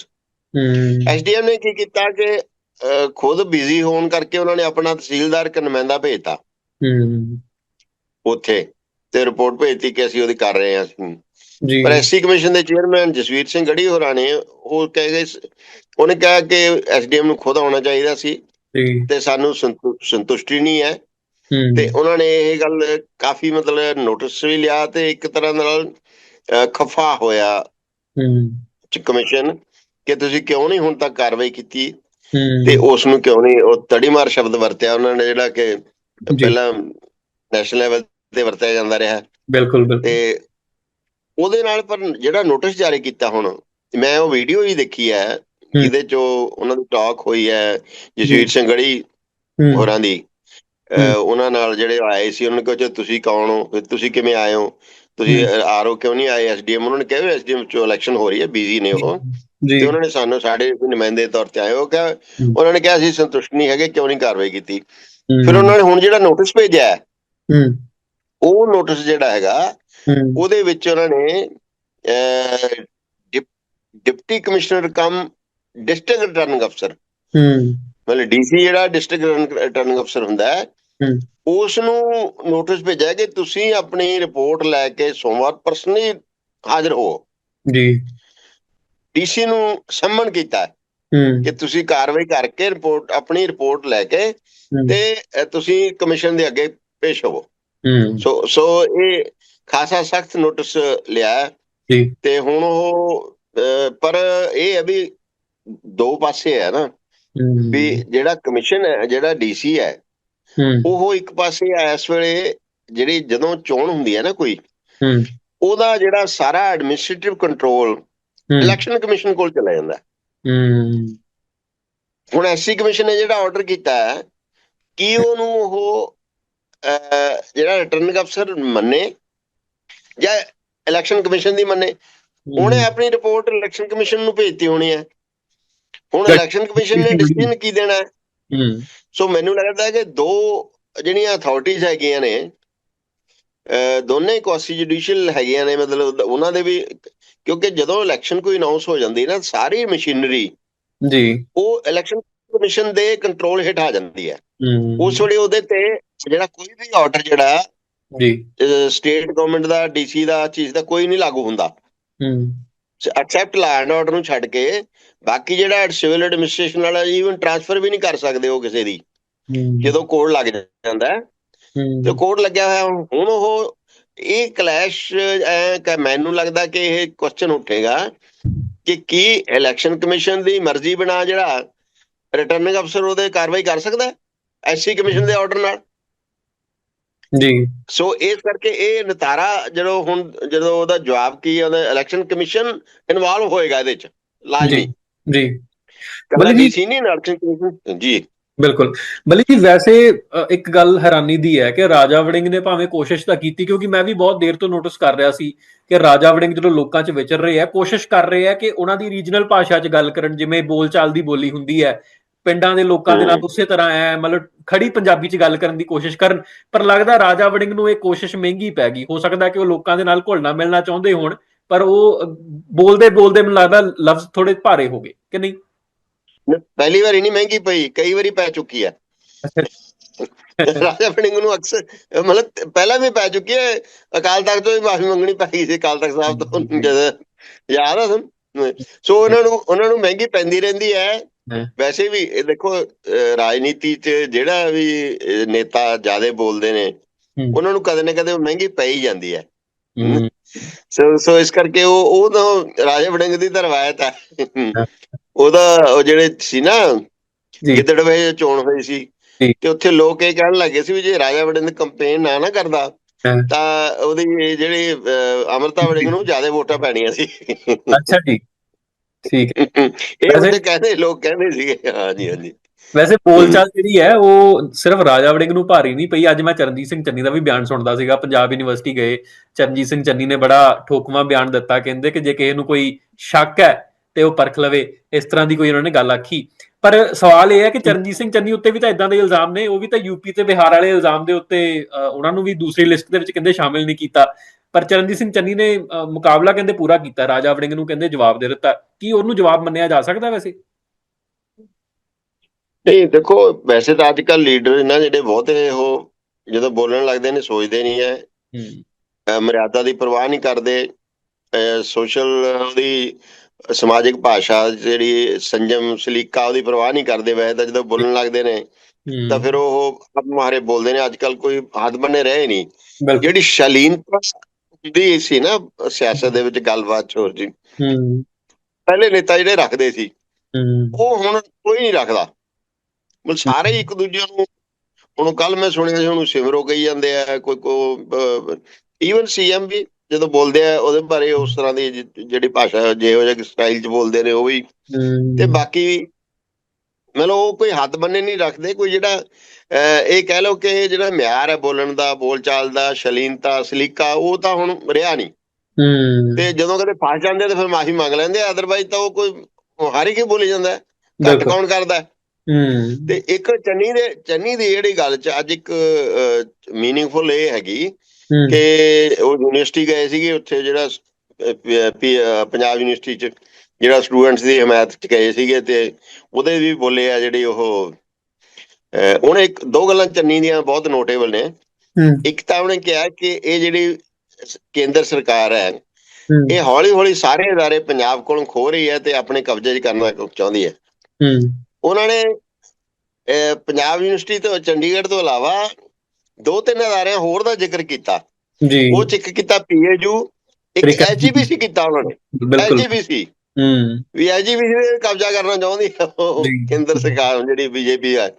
ਹੂੰ। ਐਸਡੀਐਮ ਨੇ ਕੀ ਕੀਤਾ ਕਿ ਖੁਦ ਬਿਜ਼ੀ ਹੋਣ ਕਰਕੇ ਉਹਨਾਂ ਨੇ ਆਪਣਾ ਤਹਿਸੀਲਦਾਰ ਇੱਕ ਨੁਮਾਇੰਦਾ ਭੇਜਤਾ। ਹੂੰ। ਉੱਥੇ ਤੇ ਰਿਪੋਰਟ ਭੇਜਤੀ ਕਿ ਅਸੀਂ ਉਹਦੀ ਕਰ ਰਹੇ ਹਾਂ। ਜੀ। ਪਰ ਐਸਸੀ ਕਮਿਸ਼ਨ ਦੇ ਚੇਅਰਮੈਨ ਜਸਵੀਰ ਸਿੰਘ ਗੜੀ ਹੋਰਾਂ ਨੇ ਉਹ ਕਹੇ ਗਏ ਉਹਨੇ ਕਿਹਾ ਕਿ ਐਸਡੀਐਮ ਨੂੰ ਖੁਦ ਆਉਣਾ ਚਾਹੀਦਾ ਸੀ ਜੀ। ਤੇ ਸਾਨੂੰ ਸੰਤੁ- ਸੰਤੁਸ਼ਟੀ ਨਹੀਂ ਹੈ। ਤੇ ਉਹਨਾਂ ਨੇ ਇਹ ਗੱਲ ਕਾਫੀ ਮਤਲਬ ਨੋਟਿਸ ਵੀ ਲਿਆ ਤੇ ਇੱਕ ਤਰ੍ਹਾਂ ਨਾਲ ਖਫਾ ਹੋਇਆ ਹੂੰ। ਕਮਿਸ਼ਨ ਕਿ ਤੁਸੀਂ ਕਿਉਂ ਨਹੀਂ ਹੁਣ ਤੱਕ ਕਾਰਵਾਈ ਕੀਤੀ? ਤੇ ਉਸ ਨੂੰ ਕਿਉਂ ਨਹੀਂ ਉਹ ਤੜੀਮਾਰ ਸ਼ਬਦ ਵਰਤਿਆ ਉਹਨਾਂ ਨੇ ਜਿਹੜਾ ਕਿ। ਪਹਿਲਾਂ ਨੈਸ਼ਨਲ ਲੈਵਲ ਤੇ ਵਰਤਿਆ ਜਾਂਦਾ ਰਿਹਾ। ਬਿਲਕੁਲ ਬਿਲਕੁਲ। ਤੇ ਉਹਦੇ ਨਾਲ ਪਰ ਜਿਹੜਾ ਨੋਟਿਸ ਜਾਰੀ ਕੀਤਾ ਹੁਣ ਮੈਂ ਉਹ ਵੀਡੀਓ ਹੀ ਦੇਖੀ ਹੈ ਜਿਹਦੇ ਚ ਉਹ ਉਹਨਾਂ ਦੀ ਟਾਕ ਹੋਈ ਹੈ ਜਸਵੀਰ ਸਿੰਘ ਗੜੀ ਹੋਰਾਂ ਦੀ। ਉਹਨਾਂ ਨਾਲ ਜਿਹੜੇ ਆਏ ਸੀ ਉਹਨਾਂ ਨੇ ਕਿਹਾ ਤੁਸੀਂ ਕੌਣ ਹੋ? ਫਿਰ ਤੁਸੀਂ ਕਿਵੇਂ ਆਏ ਹੋ? ਤੁਸੀਂ ਆਰਓ ਕਿਉਂ ਨਹੀਂ ਆਏ? ਐਸਡੀਐਮ ਉਹਨਾਂ ਨੇ ਕਿਹਾ ਐਸਡੀਐਮ ਚੋਂ ਇਲੈਕਸ਼ਨ ਹੋ ਰਹੀ ਹੈ ਬੀਜ਼ੀ ਨੇ ਉਹ। ਤੇ ਉਹਨਾਂ ਨੇ ਸਾਨੂੰ ਸਾਡੇ ਨੁਮਾਇੰਦੇ ਤੌਰ ਤੇ ਆਏ ਉਹ ਕਿਹਾ। ਉਹਨਾਂ ਨੇ ਕਿਹਾ ਅਸੀਂ ਸੰਤੁਸ਼ਟ ਨਹੀਂ ਹੈਗੇ ਕਿਉਂ ਨਹੀਂ ਕਾਰਵਾਈ ਕੀਤੀ? ਫਿਰ ਉਹਨਾਂ ਨੇ ਹੁਣ ਜਿਹੜਾ ਨੋਟਿਸ ਭੇਜਿਆ ਹੈ, ਉਹ ਨੋਟਿਸ ਜਿਹੜਾ ਹੈਗਾ ਉਹਦੇ ਵਿੱਚ ਉਹਨਾਂ ਨੇ deputy commissioner cum district returning ਅਫਸਰ ਹੂੰ। ਮਤਲਬ ਡੀਸੀ ਜਿਹੜਾ ਡਿਸਟ੍ਰਿਕਟ ਰਿਟਰਨਿੰਗ ਅਫਸਰ ਹੁੰਦਾ ਹੈ ਹੂੰ। ਉਸ ਨੂੰ ਨੋਟਿਸ ਭੇਜਿਆ ਕਿ ਤੁਸੀਂ ਆਪਣੀ ਰਿਪੋਰਟ ਲੈ ਕੇ ਸੋਮਵਾਰ ਪਰਸਨਲੀ ਹਾਜ਼ਰ ਹੋ। ਜੀ। ਡੀਸੀ ਨੂੰ ਸੰਮਨ ਕੀਤਾ ਕਿ ਤੁਸੀਂ ਕਾਰਵਾਈ ਕਰਕੇ ਰਿਪੋਰਟ ਆਪਣੀ ਰਿਪੋਰਟ ਲੈ ਕੇ ਤੇ ਤੁਸੀਂ ਕਮਿਸ਼ਨ ਦੇ ਅੱਗੇ ਪੇਸ਼ ਹੋਵੋ ਹੂੰ। ਸੋ ਸੋ ਇਹ ਖਾਸਾ ਸਖਤ ਨੋਟਿਸ ਲਿਆ ਹੈ। ਜੀ। ਤੇ ਹੁਣ ਉਹ ਪਰ ਇਹ ਹੈ ਵੀ ਦੋ ਪਾਸੇ ਹੈ ਨਾ। ਵੀ ਜਿਹੜਾ ਕਮਿਸ਼ਨ ਹੈ ਜਿਹੜਾ ਡੀਸੀ ਹੈ ਹੂੰ। ਉਹ ਇੱਕ ਪਾਸੇ ਆ ਇਸ ਵੇਲੇ ਜਿਹੜੀ ਜਦੋਂ ਚੋਣ ਹੁੰਦੀ ਹੈ ਨਾ ਕੋਈ ਹੂੰ। ਉਹਦਾ ਜਿਹੜਾ ਸਾਰਾ ਐਡਮਿਨਿਸਟ੍ਰੇਟਿਵ ਕੰਟਰੋਲ ਇਲੈਕਸ਼ਨ ਕਮਿਸ਼ਨ ਕੋਲ ਚਲਾ ਜਾਂਦਾ ਹੁਣ ਐਸਸੀ ਕਮਿਸ਼ਨ ਨੇ ਜਿਹੜਾ ਆਰਡਰ ਕੀਤਾ ਹੈ ਕਿ ਉਹਨੂੰ ਉਹ ਜਿਹੜਾ ਰਿਟਰਨਿੰਗ ਅਫਸਰ ਮੰਨੇ ਜਾਂ ਇਲੈਕਸ਼ਨ ਕਮਿਸ਼ਨ ਦੀ ਮੰਨੇ ਉਹਨੇ ਆਪਣੀ ਰਿਪੋਰਟ ਇਲੈਕਸ਼ਨ ਕਮਿਸ਼ਨ ਨੂੰ ਭੇਜਤੀ ਹੋਣੀ ਹੈ। ਹੁਣ ਇਲੈਕਸ਼ਨ ਕਮਿਸ਼ਨ ਨੇ ਡਿਸੀਜਨ ਕੀ ਦੇਣਾ ਹੈ? ਹੂੰ। ਸੋ ਮੈਨੂੰ ਲੱਗਦਾ ਹੈ ਕਿ ਦੋ ਜਿਹੜੀਆਂ ਅਥਾਰਟੀਆਂ ਹੈਗੀਆਂ ਨੇ ਦੋਨੇ ਕੁਆਸੀ ਜੁਡੀਸ਼ੀਅਲ ਹੈਗੀਆਂ ਨੇ ਮਤਲਬ ਉਹਨਾਂ ਦੇ ਵੀ ਕਿਉਂਕਿ ਜਦੋਂ ਇਲੈਕਸ਼ਨ ਕੋਈ ਅਨਾਉਂਸ ਹੋ ਜਾਂਦੀ ਨਾ ਸਾਰੀ ਮਸ਼ੀਨਰੀ ਜੀ। ਉਹ ਇਲੈਕਸ਼ਨ ਕਮਿਸ਼ਨ ਦੇ ਕੰਟਰੋਲ ਹੇਠ ਆ ਜਾਂਦੀ ਹੈ। ਉਸ ਵੇਲੇ ਉਹਦੇ ਤੇ ਜਿਹੜਾ ਕੋਈ ਵੀ ਆਰਡਰ ਜਿਹੜਾ ਜੀ। ਸਟੇਟ ਗਵਰਨਮੈਂਟ ਦਾ ਡੀਸੀ ਦਾ ਚੀਜ਼ ਦਾ ਕੋਈ ਨਹੀਂ ਲਾਗੂ ਹੁੰਦਾ। ਹੂੰ। ਐਕਸੈਪਟ ਲਾ ਐਂਡ ਆਰਡਰ ਨੂੰ ਛੱਡ ਕੇ ਬਾਕੀ ਜਿਹੜਾ ਸਿਵਲ ਐਡਮਿਨਿਸਟ੍ਰੇਸ਼ਨ ਵਾਲਾ ਈਵਨ ਟ੍ਰਾਂਸਫਰ ਵੀ ਨਹੀਂ ਕਰ ਸਕਦੇ ਉਹ ਕਿਸੇ ਦੀ। ਜਦੋਂ ਕੋਡ ਲੱਗ ਜਾਂਦਾ ਤੇ ਕੋਡ ਲੱਗਿਆ ਹੋਇਆ ਹੁਣ ਹੁਣ ਉਹ ਇਹ ਕਲੈਸ਼ ਐ ਕਿ ਮੈਨੂੰ ਲੱਗਦਾ ਕਿ ਇਹ ਕੁਐਸਚਨ ਉੱਠੇਗਾ ਕਿ ਕੀ ਇਲੈਕਸ਼ਨ ਕਮਿਸ਼ਨ ਦੀ ਮਰਜ਼ੀ ਬਣਾ ਜਿਹੜਾ ਰਿਟਰਨਿੰਗ ਅਫਸਰ ਉਹਦੇ ਕਾਰਵਾਈ ਕਰ ਸਕਦਾ ਹੈ? ਐਸਸੀ ਕਮਿਸ਼ਨ ਦੇ ਆਰਡਰ ਨਾਲ? ਜੀ। ਸੋ ਇਸ ਕਰਕੇ ਇਹ ਨਤਾਰਾ ਜਦੋਂ ਹੁਣ ਜਦੋਂ ਉਹਦਾ ਜਵਾਬ ਕੀ ਉਹਦਾ ਇਲੈਕਸ਼ਨ ਕਮਿਸ਼ਨ ਇਨਵੋਲਵ ਹੋਏਗਾ ਇਹਦੇ ਚ ਲਾਜ਼ਮੀ। ਜੀ ਕੱਲਾ ਮਤਲਬ ਕਿ- ਡੀਸੀ ਨਹੀਂ ਇਲੈਕਸ਼ਨ ਕਮਿਸ਼ਨ ਜੀ। ਬਿਲਕੁਲ। ਬਲੀ ਜੀ ਵੈਸੇ ਇੱਕ ਗੱਲ ਹੈਰਾਨੀ ਦੀ ਹੈ ਕਿ ਰਾਜਾ ਵੜਿੰਗ ਨੇ ਭਾਵੇਂ ਕੋਸ਼ਿਸ਼ ਤਾਂ ਕੀਤੀ ਕਿਉਂਕਿ ਮੈਂ ਵੀ ਬਹੁਤ ਦੇਰ ਤੋਂ ਨੋਟਿਸ ਕਰ ਰਿਹਾ ਸੀ ਕਿ ਰਾਜਾ ਵੜਿੰਗ ਜਦੋਂ ਲੋਕਾਂ 'ਚ ਵਿਚਰ ਰਹੇ ਆ ਕੋਸ਼ਿਸ਼ ਕਰ ਰਹੇ ਆ ਕਿ ਉਹਨਾਂ ਦੀ ਰੀਜਨਲ ਭਾਸ਼ਾ 'ਚ ਗੱਲ ਕਰਨ ਜਿਵੇਂ ਬੋਲਚਾਲ ਦੀ ਬੋਲੀ ਹੁੰਦੀ ਹੈ ਪਿੰਡਾਂ ਦੇ ਲੋਕਾਂ ਦੇ ਨਾਲ। ਉਸੇ ਤਰ੍ਹਾਂ ਐ ਮਤਲਬ ਖੜੀ ਪੰਜਾਬੀ 'ਚ ਗੱਲ ਕਰਨ ਦੀ ਕੋਸ਼ਿਸ਼ ਕਰਨ ਪਰ ਲੱਗਦਾ ਰਾਜਾ ਵੜਿੰਗ ਨੂੰ ਇਹ ਕੋਸ਼ਿਸ਼ ਮਹਿੰਗੀ ਪੈ ਗਈ। ਹੋ ਸਕਦਾ ਕਿ ਉਹ ਲੋਕਾਂ ਦੇ ਨਾਲ ਘੁਲਣਾ ਮਿਲਣਾ ਚਾਹੁੰਦੇ ਹੋਣ ਪਰ ਉਹ ਬੋਲਦੇ ਬੋਲਦੇ ਮੈਨੂੰ ਲੱਗਦਾ ਲਫ਼ਜ਼ ਥੋੜੇ ਭਾਰੇ ਹੋ ਗਏ ਕਿ ਨਹੀਂ? ਪਹਿਲੀ ਵਾਰੀ ਨਹੀਂ ਮਹਿੰਗੀ ਪਈ ਕਈ ਵਾਰੀ ਪੈ ਚੁੱਕੀ ਹੈ ਰਾਜਾ ਵੜਿੰਗ ਨੂੰ ਅਕਸਰ ਮਤਲਬ ਪਹਿਲਾਂ ਵੀ ਪੈ ਚੁੱਕੀ ਹੈ ਅਕਾਲ ਤਖਤ ਤੋਂ ਵੀ ਮਾਫੀ ਮੰਗਣੀ ਪਈ ਸੀ ਅਕਾਲ ਤਖਤ ਸਾਹਿਬ ਤੋਂ ਜਦੋਂ ਯਾਦ ਆ ਸੋ ਉਹਨਾਂ ਨੂੰ ਉਹਨਾਂ ਨੂੰ ਮਹਿੰਗੀ ਪੈਂਦੀ ਰਹਿੰਦੀ ਹਾਂ। ਵੈਸੇ ਵੀ ਇਹ ਦੇਖੋ ਰਾਜਨੀਤੀ 'ਚ ਜਿਹੜਾ ਵੀ ਨੇਤਾ ਜ਼ਿਆਦਾ ਬੋਲਦੇ ਨੇ। ਉਹਨਾਂ ਨੂੰ ਕਦੇ ਨਾ ਕਦੇ ਮਹਿੰਗੀ ਪੈ ਹੀ ਜਾਂਦੀ ਹੈ। ਸੋ ਸੋ ਇਸ ਕਰਕੇ ਉਹ ਉਹ ਤਾਂ ਰਾਜਾ ਵੜਿੰਗ ਦੀ ਤਾਂ ਰਵਾਇਤ ਹੈ। ਉਹਦਾ ਉਹ ਜਿਹੜੇ ਸੀ ਨਾ ਜੀ। ਗਿੱਦੜਵੇ ਚੋਣ ਹੋਈ ਸੀ। ਤੇ ਉੱਥੇ ਲੋਕ ਇਹ ਕਹਿਣ ਲੱਗੇ ਸੀ ਵੀ ਜੇ ਰਾਜਾ ਵੜਿੰਗ ਕੰਪੇਨ ਨਾ ਨਾ ਕਰਦਾ। ਤਾਂ ਉਹਦੀ ਜਿਹੜੀ ਅੰਮ੍ਰਿਤਾ ਵੜਿੰਗ ਨੂੰ ਜ਼ਿਆਦਾ ਵੋਟਾਂ ਪੈਣੀਆਂ ਸੀ। ਅੱਛਾ ਜੀ। ਠੀਕ ਹੈ। ਇਹ ਉਹਦੇ ਕਹਿੰਦੇ ਲੋਕ ਕਹਿੰਦੇ ਸੀਗੇ ਹਾਂਜੀ ਹਾਂਜੀ। ਵੈਸੇ ਬੋਲਚਾਲ ਜਿਹੜੀ ਹੈ ਉਹ ਸਿਰਫ ਰਾਜਾ ਵੜਿੰਗ ਨੂੰ ਭਾਰੀ ਨਹੀਂ ਪਈ। ਅੱਜ ਮੈਂ ਚਰਨਜੀਤ ਸਿੰਘ ਚੰਨੀ ਦਾ ਵੀ ਬਿਆਨ ਸੁਣਦਾ ਸੀਗਾ। ਪੰਜਾਬ ਯੂਨੀਵਰਸਿਟੀ ਗਏ। ਚਰਨਜੀਤ ਸਿੰਘ ਚੰਨੀ ਨੇ ਬੜਾ ਠੋਕਵਾਂ ਬਿਆਨ ਦਿੱਤਾ। ਕਹਿੰਦੇ ਕਿ ਜੇ ਕਿਸੇ ਨੂੰ ਕੋਈ ਸ਼ੱਕ ਹੈ ਤੇ ਉਹ ਪਰਖ ਲਵੇ। ਇਸ ਤਰ੍ਹਾਂ ਦੀ ਕੋਈ ਉਹਨਾਂ ਨੇ ਗੱਲ ਆਖੀ। ਪਰ ਸਵਾਲ ਇਹ ਹੈ ਕਿ ਚਰਨਜੀਤ ਸਿੰਘ ਚੰਨੀ ਉੱਤੇ ਵੀ ਤਾਂ ਇਦਾਂ ਦੇ ਇਲਜ਼ਾਮ ਨੇ। ਉਹ ਵੀ ਤਾਂ ਯੂਪੀ ਤੇ ਬਿਹਾਰ ਵਾਲੇ ਇਲਜ਼ਾਮ ਦੇ ਉੱਤੇ ਉਹਨਾਂ ਨੂੰ ਵੀ ਦੂਸਰੀ ਲਿਸਟ ਦੇ ਵਿੱਚ ਕਹਿੰਦੇ ਸ਼ਾਮਿਲ ਨਹੀਂ ਕੀਤਾ। ਪਰ ਚਰਨਜੀਤ ਸਿੰਘ ਚੰਨੀ ਨੇ ਮੁਕਾਬਲਾ ਕਹਿੰਦੇ ਪੂਰਾ ਕੀਤਾ ਰਾਜਾ ਵੜਿੰਗ ਨੂੰ ਕਹਿੰਦੇ ਜਵਾਬ ਦੇ ਦਿੱਤਾ। ਕੀ ਉਹਨੂੰ ਜਵਾਬ ਮੰਨਿਆ ਜਾ ਸਕਦਾ ਵੈਸੇ? ਨਹੀਂ ਦੇਖੋ ਵੈਸੇ ਤਾਂ ਅੱਜ ਕੱਲ ਲੀਡਰ ਨਾ ਜਿਹੜੇ ਬਹੁਤੇ ਉਹ ਜਦੋਂ ਬੋਲਣ ਲੱਗਦੇ ਨੇ ਸੋਚਦੇ ਨਹੀਂ ਅਹ ਮਰਿਆਦਾ ਦੀ ਪਰਵਾਹ ਨਹੀਂ ਕਰਦੇ। ਸੋਸ਼ਲ ਉਹਦੀ ਸਮਾਜਿਕ ਭਾਸ਼ਾ ਜਿਹੜੀ ਸੰਜਮ ਸਲੀਕਾ ਉਹਦੀ ਪਰਵਾਹ ਨਹੀਂ ਕਰਦੇ। ਵੈਸੇ ਤਾਂ ਜਦੋਂ ਬੋਲਣ ਲੱਗਦੇ ਨੇ ਤਾਂ ਫਿਰ ਉਹ ਆਪਮਾਰੇ ਬੋਲਦੇ ਨੇ। ਅੱਜ ਕੱਲ ਕੋਈ ਹੱਦ ਬੰਨੇ ਰਹੇ ਨਹੀਂ। ਜਿਹੜੀ ਸ਼ਾਲੀਨਤਾ ਦੀ ਸੀ ਨਾ ਸਿਆਸਤ ਦੇ ਵਿੱਚ ਗੱਲਬਾਤ ਹੋਰ ਜੀ। ਹੂੰ। ਪਹਿਲੇ ਨੇਤਾ ਜਿਹੜੇ ਰੱਖਦੇ ਸੀ ਹੂੰ। ਉਹ ਹੁਣ ਕੋਈ ਨਹੀਂ ਰੱਖਦਾ। ਮਤਲਬ ਸਾਰੇ ਇੱਕ ਦੂਜੇ ਨੂੰ ਹੁਣ ਕੱਲ ਮੈਂ ਸੁਣਿਆ ਸੀ ਉਹਨੂੰ ਸਿਮਰੋ ਕਹੀ ਜਾਂਦੇ ਆ ਕੋਈ ਕੋ ਈਵਨ ਸੀਐਮ ਵੀ ਜਦੋਂ ਬੋਲਦੇ ਆ ਉਹਦੇ ਬਾਰੇ ਉਸ ਤਰ੍ਹਾਂ ਦੀ ਜਿਹੜੀ ਭਾਸ਼ਾ ਜਿਹੋ ਜਿਹੇ ਸਟਾਈਲ 'ਚ ਬੋਲਦੇ ਨੇ ਉਹ ਵੀ ਤੇ ਬਾਕੀ ਮਤਲਬ ਉਹ ਕੋਈ ਹੱਦ ਬੰਨੇ ਨਹੀਂ ਰੱਖਦੇ ਕੋਈ ਜਿਹੜਾ ਇਹ ਕਹਿ ਲਓ ਕਿ ਜਿਹੜਾ ਮਿਆਰ ਹੈ ਬੋਲਣ ਦਾ ਬੋਲਚਾਲ ਦਾ ਸ਼ਲੀਨਤਾ ਸਲੀਕਾ ਉਹ ਤਾਂ ਹੁਣ ਰਿਹਾ ਨਹੀਂ। ਹੂੰ। ਤੇ ਜਦੋਂ ਕਦੇ ਫਸ ਜਾਂਦੇ ਤਾਂ ਫਿਰ ਮਾਫੀ ਮੰਗ ਲੈਂਦੇ ਆ ਅਦਰਵਾਈਜ਼ ਤਾਂ ਉਹ ਕੋਈ ਹਰ ਹੀ ਬੋਲੀ ਜਾਂਦਾ ਘੱਟ। ਕੌਣ ਕਰਦਾ ਤੇ ਇੱਕ ਚੰਨੀ ਦੇ ਚੰਨੀ ਦੀ ਜਿਹੜੀ ਗੱਲ ਚ ਅੱਜ ਇੱਕ ਮੀਨਿੰਗਫੁਲ ਇਹ ਹੈਗੀ ਕਿ ਉਹ ਯੂਨੀਵਰਸਿਟੀ ਗਏ ਸੀਗੇ ਉੱਥੇ ਜਿਹੜਾ ਪੰਜਾਬ ਯੂਨੀਵਰਸਿਟੀ ਚ। ਜਿਹੜਾ ਸਟੂਡੈਂਟਸ ਦੀ ਹਮਾਇਤ ਚ ਗਏ ਸੀਗੇ ਤੇ ਉਹਦੇ ਵੀ ਬੋਲੇ ਆ ਜਿਹੜੀ ਉਹ ਅਹ, ਉਹਨੇ ਇੱਕ ਦੋ ਗੱਲਾਂ ਚੰਨੀ ਦੀਆਂ ਬਹੁਤ ਨੋਟੇਬਲ ਨੇ ਹੂੰ, ਇੱਕ ਤਾਂ ਉਹਨੇ ਕਿਹਾ ਕਿ ਇਹ ਜਿਹੜੀ ਸ- ਕੇਂਦਰ ਸਰਕਾਰ ਹੈ ਹੂੰ, ਇਹ ਹੌਲੀ ਹੌਲੀ ਸਾਰੇ ادارے ਪੰਜਾਬ ਕੋਲੋਂ ਖੋ ਰਹੀ ਹੈ ਤੇ ਆਪਣੇ ਕਬਜ਼ੇ 'ਚ ਕਰਨਾ ਚਾਹੁੰਦੀ ਹੈ ਹੂੰ, ਉਹਨਾਂ ਨੇ ਅਹ, ਪੰਜਾਬ ਯੂਨੀਵਰਸਿਟੀ ਤੋਂ ਚੰਡੀਗੜ੍ਹ ਤੋਂ ਇਲਾਵਾ ਦੋ ਤਿੰਨ ਅਦਾਰਿਆਂ ਹੋਰ ਦਾ ਜ਼ਿਕਰ ਕੀਤਾ ਜੀ ਉਹ ਚ ਇੱਕ ਕੀਤਾ ਪੀਏਯੂ ਇੱਕ ਤਰੀਕਾ- ਐਚਜੀਬੀਸੀ ਕੀਤਾ ਉਹਨਾਂ ਨੇ ਬਿਲਕੁਲ ਐਚਜੀਬੀਸੀ ਹੂੰ। ਵੀ ਐਚਜੀਬੀਸੀ ਦੇ ਕਬਜ਼ਾ ਕਰਨਾ ਚਾਹੁੰਦੀ ਹੈ। ਕੇਂਦਰ ਸਰਕਾਰ ਜਿਹੜੀ ਬੀਜੇਪੀ ਹੈ।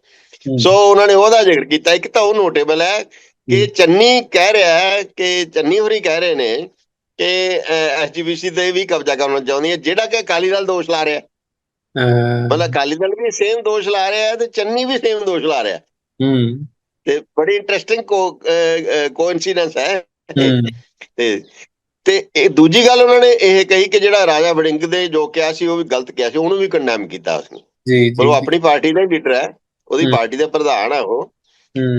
ਸੋ ਉਹਨਾਂ ਨੇ ਉਹਦਾ ਜ਼ਿਕਰ ਕੀਤਾ। ਇੱਕ ਤਾਂ ਉਹ ਨੋਟੇਬਲ ਹੈ ਕਿ ਚੰਨੀ ਕਹਿ ਰਿਹਾ ਹੈ ਕਿ ਚੰਨੀ ਹੋਰੀ ਕਹਿ ਰਹੇ ਨੇ ਕਿ ਐਚਜੀਬੀਸੀ ਤੇ ਵੀ ਕਬਜ਼ਾ ਕਰਨਾ ਚਾਹੁੰਦੀ ਹੈ। ਜਿਹੜਾ ਕਿ ਅਕਾਲੀ ਦਲ ਦੋਸ਼ ਲਾ ਰਿਹਾ। ਮਤਲਬ ਅਕਾਲੀ ਦਲ ਵੀ ਸੇਮ ਦੋਸ਼ ਲਾ ਰਿਹਾ ਹੈ ਤੇ ਚੰਨੀ ਵੀ ਸੇਮ ਦੋਸ਼ ਲਾ ਰਿਹਾ। ਹੂੰ। ਤੇ ਬੜੀ ਇੰਟਰਸਟਿੰਗ ਕੋਇਨਸੀਡੈਂਸ ਹੈ। ਹੂੰ, ਤੇ ਤੇ ਇਹ ਦੂਜੀ ਗੱਲ ਉਹਨਾਂ ਨੇ ਇਹ ਕਹੀ ਕਿ ਜਿਹੜਾ ਰਾਜਾ ਵੜਿੰਗ ਦੇ ਜੋ ਕਿਹਾ ਸੀ ਉਹ ਵੀ ਗਲਤ ਕਿਹਾ ਸੀ ਉਹਨੂੰ ਵੀ ਕੰਡੈਮ ਕੀਤਾ ਉਸਨੇ। ਜੀ ਪਰ ਉਹ ਜੀ। ਆਪਣੀ ਪਾਰਟੀ ਦਾ ਲੀਡਰ ਹੈ ਉਹਦੀ। ਪਾਰਟੀ ਦਾ ਪ੍ਰਧਾਨ ਹੈ ਉਹ।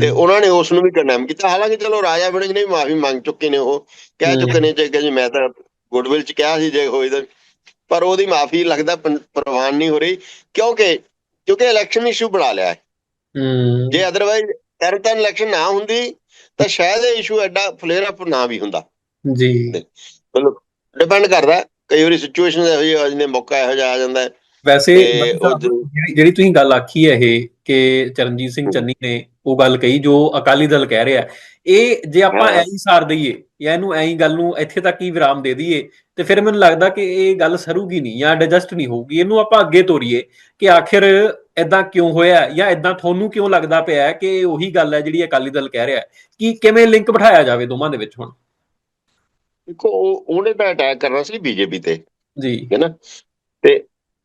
ਤੇ ਉਹਨਾਂ ਨੇ ਉਸ ਨੂੰ ਵੀ ਕੰਡੈਮ ਕੀਤਾ। ਹਾਲਾਂਕਿ ਚਲੋ ਰਾਜਾ ਵੜਿੰਗ ਨੇ ਮਾਫੀ ਮੰਗ ਚੁੱਕੇ ਨੇ ਉਹ ਕਹਿ। ਚੁੱਕੇ ਨੇ ਕਿ ਜੀ ਮੈਂ ਤਾਂ ਗੁੱਡਵਿਲ ਚ ਕਿਹਾ ਸੀ ਜੇ ਹੋਈ ਤਾਂ ਪਰ ਉਹਦੀ ਮਾਫੀ ਲੱਗਦਾ ਪ੍ਰਵਾਨ ਨਹੀਂ ਹੋ ਰਹੀ ਕਿਉਂਕਿ ਕਿਉਂਕਿ ਇਲੈਕਸ਼ਨ ਇਸ਼ੂ ਬਣਾ ਲਿਆ ਹੈ। ਜੇ ਅਦਰਵਾਈਜ਼ ਤਰਤਨ ਇਲੈਕਸ਼ਨ ਨਾ ਹੁੰਦੀ ਤਾਂ ਸ਼ਾਇਦ ਇਹ ਇਸ਼ੂ ਐਡਾ ਫਲੇਅਰ ਅਪ ਨਾ ਵੀ ਹੁੰਦਾ। ਜੀ। ਮਤਲਬ ਡਿਪੈਂਡ ਕਰਦਾ ਕਈ ਵਾਰੀ ਸਿਚੁਏਸ਼ਨ ਇਹੋ ਜਿਹੀ ਆ ਜਾਂਦੀ ਮੌਕਾ ਇਹੋ ਜਿਹਾ ਆ ਜਾਂਦਾ। ਹੈ ਵੈਸੇ ਜਿਹੜੀ ਤੁਸੀਂ ਗੱਲ ਆਖੀ ਹੈ ਇਹ ਕਿ ਚਰਨਜੀਤ ਸਿੰਘ ਚੰਨੀ ਨੇ ਉਹ ਗੱਲ ਕਹੀ ਜੋ ਅਕਾਲੀ ਦਲ ਕਹਿ ਰਿਹਾ ਇਹ ਜੇ ਆਪਾਂ। ਐਂ ਹੀ ਸਾਰ ਦਈਏ ਜਾਂ ਇਹਨੂੰ ਐਂ ਹੀ ਗੱਲ ਨੂੰ ਇੱਥੇ ਤੱਕ ਹੀ ਵਿਰਾਮ ਦੇ ਦਈਏ ਤੇ ਫਿਰ ਮੈਨੂੰ ਲੱਗਦਾ ਕਿ ਇਹ ਗੱਲ ਸਰੂਗੀ ਨਹੀਂ ਜਾਂ ਡਾਈਜੈਸਟ ਨਹੀਂ ਹੋਊਗੀ। ਇਹਨੂੰ ਆਪਾਂ ਅੱਗੇ ਤੋਰੀਏ ਕਿ ਆਖਿਰ ਐਦਾਂ ਕਿਉਂ ਹੋਇਆ ਜਾਂ ਐਦਾਂ ਤੁਹਾਨੂੰ ਕਿਉਂ ਲੱਗਦਾ ਪਿਆ ਕਿ ਉਹੀ ਗੱਲ ਹੈ ਜਿਹੜੀ ਅਕਾਲੀ ਦਲ ਕਹਿ ਰਿਹਾ ਕਿ ਕਿਵੇਂ ਲਿੰਕ ਬਿਠਾਇਆ ਜਾਵੇ ਦੋਵਾਂ ਦੇ ਵਿੱਚ ਹੁਣ? ਦੇਖੋ ਉਹ- ਉਹਨੇ ਤਾਂ ਅਟੈਕ ਕਰਨਾ ਸੀ ਬੀਜੇਪੀ ਤੇ ਜੀ। ਹੈ ਨਾ? ਤੇ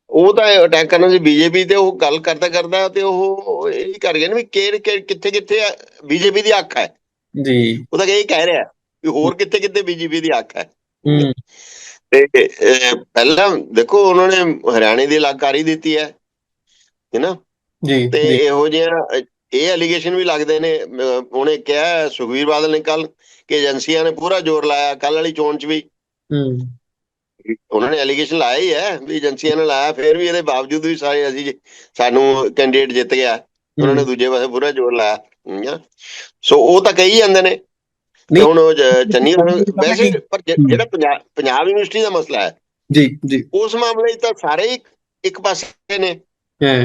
ਉਹ ਤਾਂ ਅਟੈਕ ਕਰਨਾ ਸੀ ਬੀਜੇਪੀ ਤੇ ਉਹ ਗੱਲ ਕਰਦਾ ਕਰਦਾ ਤੇ ਉਹ ਇਹ ਕਰ ਗਿਆ ਨਾ ਵੀ ਕਿਹੜੇ ਕਿੱਥੇ ਕਿੱਥੇ ਬੀਜੇਪੀ ਦੀ ਅੱਖ ਹੈ। ਜੀ। ਉਹ ਤਾਂ ਇਹ ਕਹਿ ਰਿਹਾ ਵੀ ਹੋਰ ਕਿੱਥੇ ਕਿੱਥੇ ਬੀਜੇਪੀ ਦੀ ਅੱਖ ਹੈ। ਹੂੰ। ਤੇ ਪਹਿਲਾਂ ਦੇਖੋ ਉਹਨਾਂ ਨੇ ਹਰਿਆਣੇ ਦੀ ਇਲਾਕਾਰੀ ਦਿੱਤੀ ਹੈ ਹੈ ਨਾ? ਜੀ ਤੇ ਇਹੋ ਜਿਹਾ ਇਹ ਅਲੀਗੇਸ਼ਨ ਵੀ ਲੱਗਦੇ ਨੇ। ਉਹਨੇ ਕਿਹਾ ਸੁਖਵੀਰ ਬਾਦਲ ਨੇ ਕੱਲ ਕਿ ਏਜੰਸੀਆਂ ਨੇ ਪੂਰਾ ਜ਼ੋਰ ਲਾਇਆ ਕੱਲ ਵਾਲੀ ਚੋਣ 'ਚ ਵੀ। ਹੂੰ। ਉਹਨਾਂ ਨੇ ਐਲੀਗੇਸ਼ਨ ਲਾਇਆ ਹੀ ਹੈ ਵੀ ਏਜੰਸੀਆਂ ਨੇ ਲਾਇਆ ਫਿਰ ਵੀ ਇਹਦੇ ਬਾਵਜੂਦ ਵੀ ਸਾਰੇ ਅਸੀਂ ਸਾਨੂੰ ਕੈਂਡੀਡੇਟ ਜਿੱਤ ਗਿਆ ਉਹਨਾਂ ਨੇ ਦੂਜੇ ਪਾਸੇ ਪੂਰਾ ਜ਼ੋਰ ਲਾਇਆ ਸੋ ਉਹ ਤਾਂ ਕਹੀ ਜਾਂਦੇ ਨੇ। ਤੇ ਨਹੀਂ, ਹੁਣ ਉਹ ਚੰਨੀ ਵੈਸੇ ਪਰ। ਜਿਹੜਾ ਪੰਜਾਬ ਪੰਜਾਬ ਯੂਨੀਵਰਸਿਟੀ ਦਾ ਮਸਲਾ ਹੈ ਜੀ ਜੀ। ਉਸ ਮਾਮਲੇ 'ਚ ਤਾਂ ਸਾਰੇ ਇੱਕ ਪਾਸੇ ਨੇ।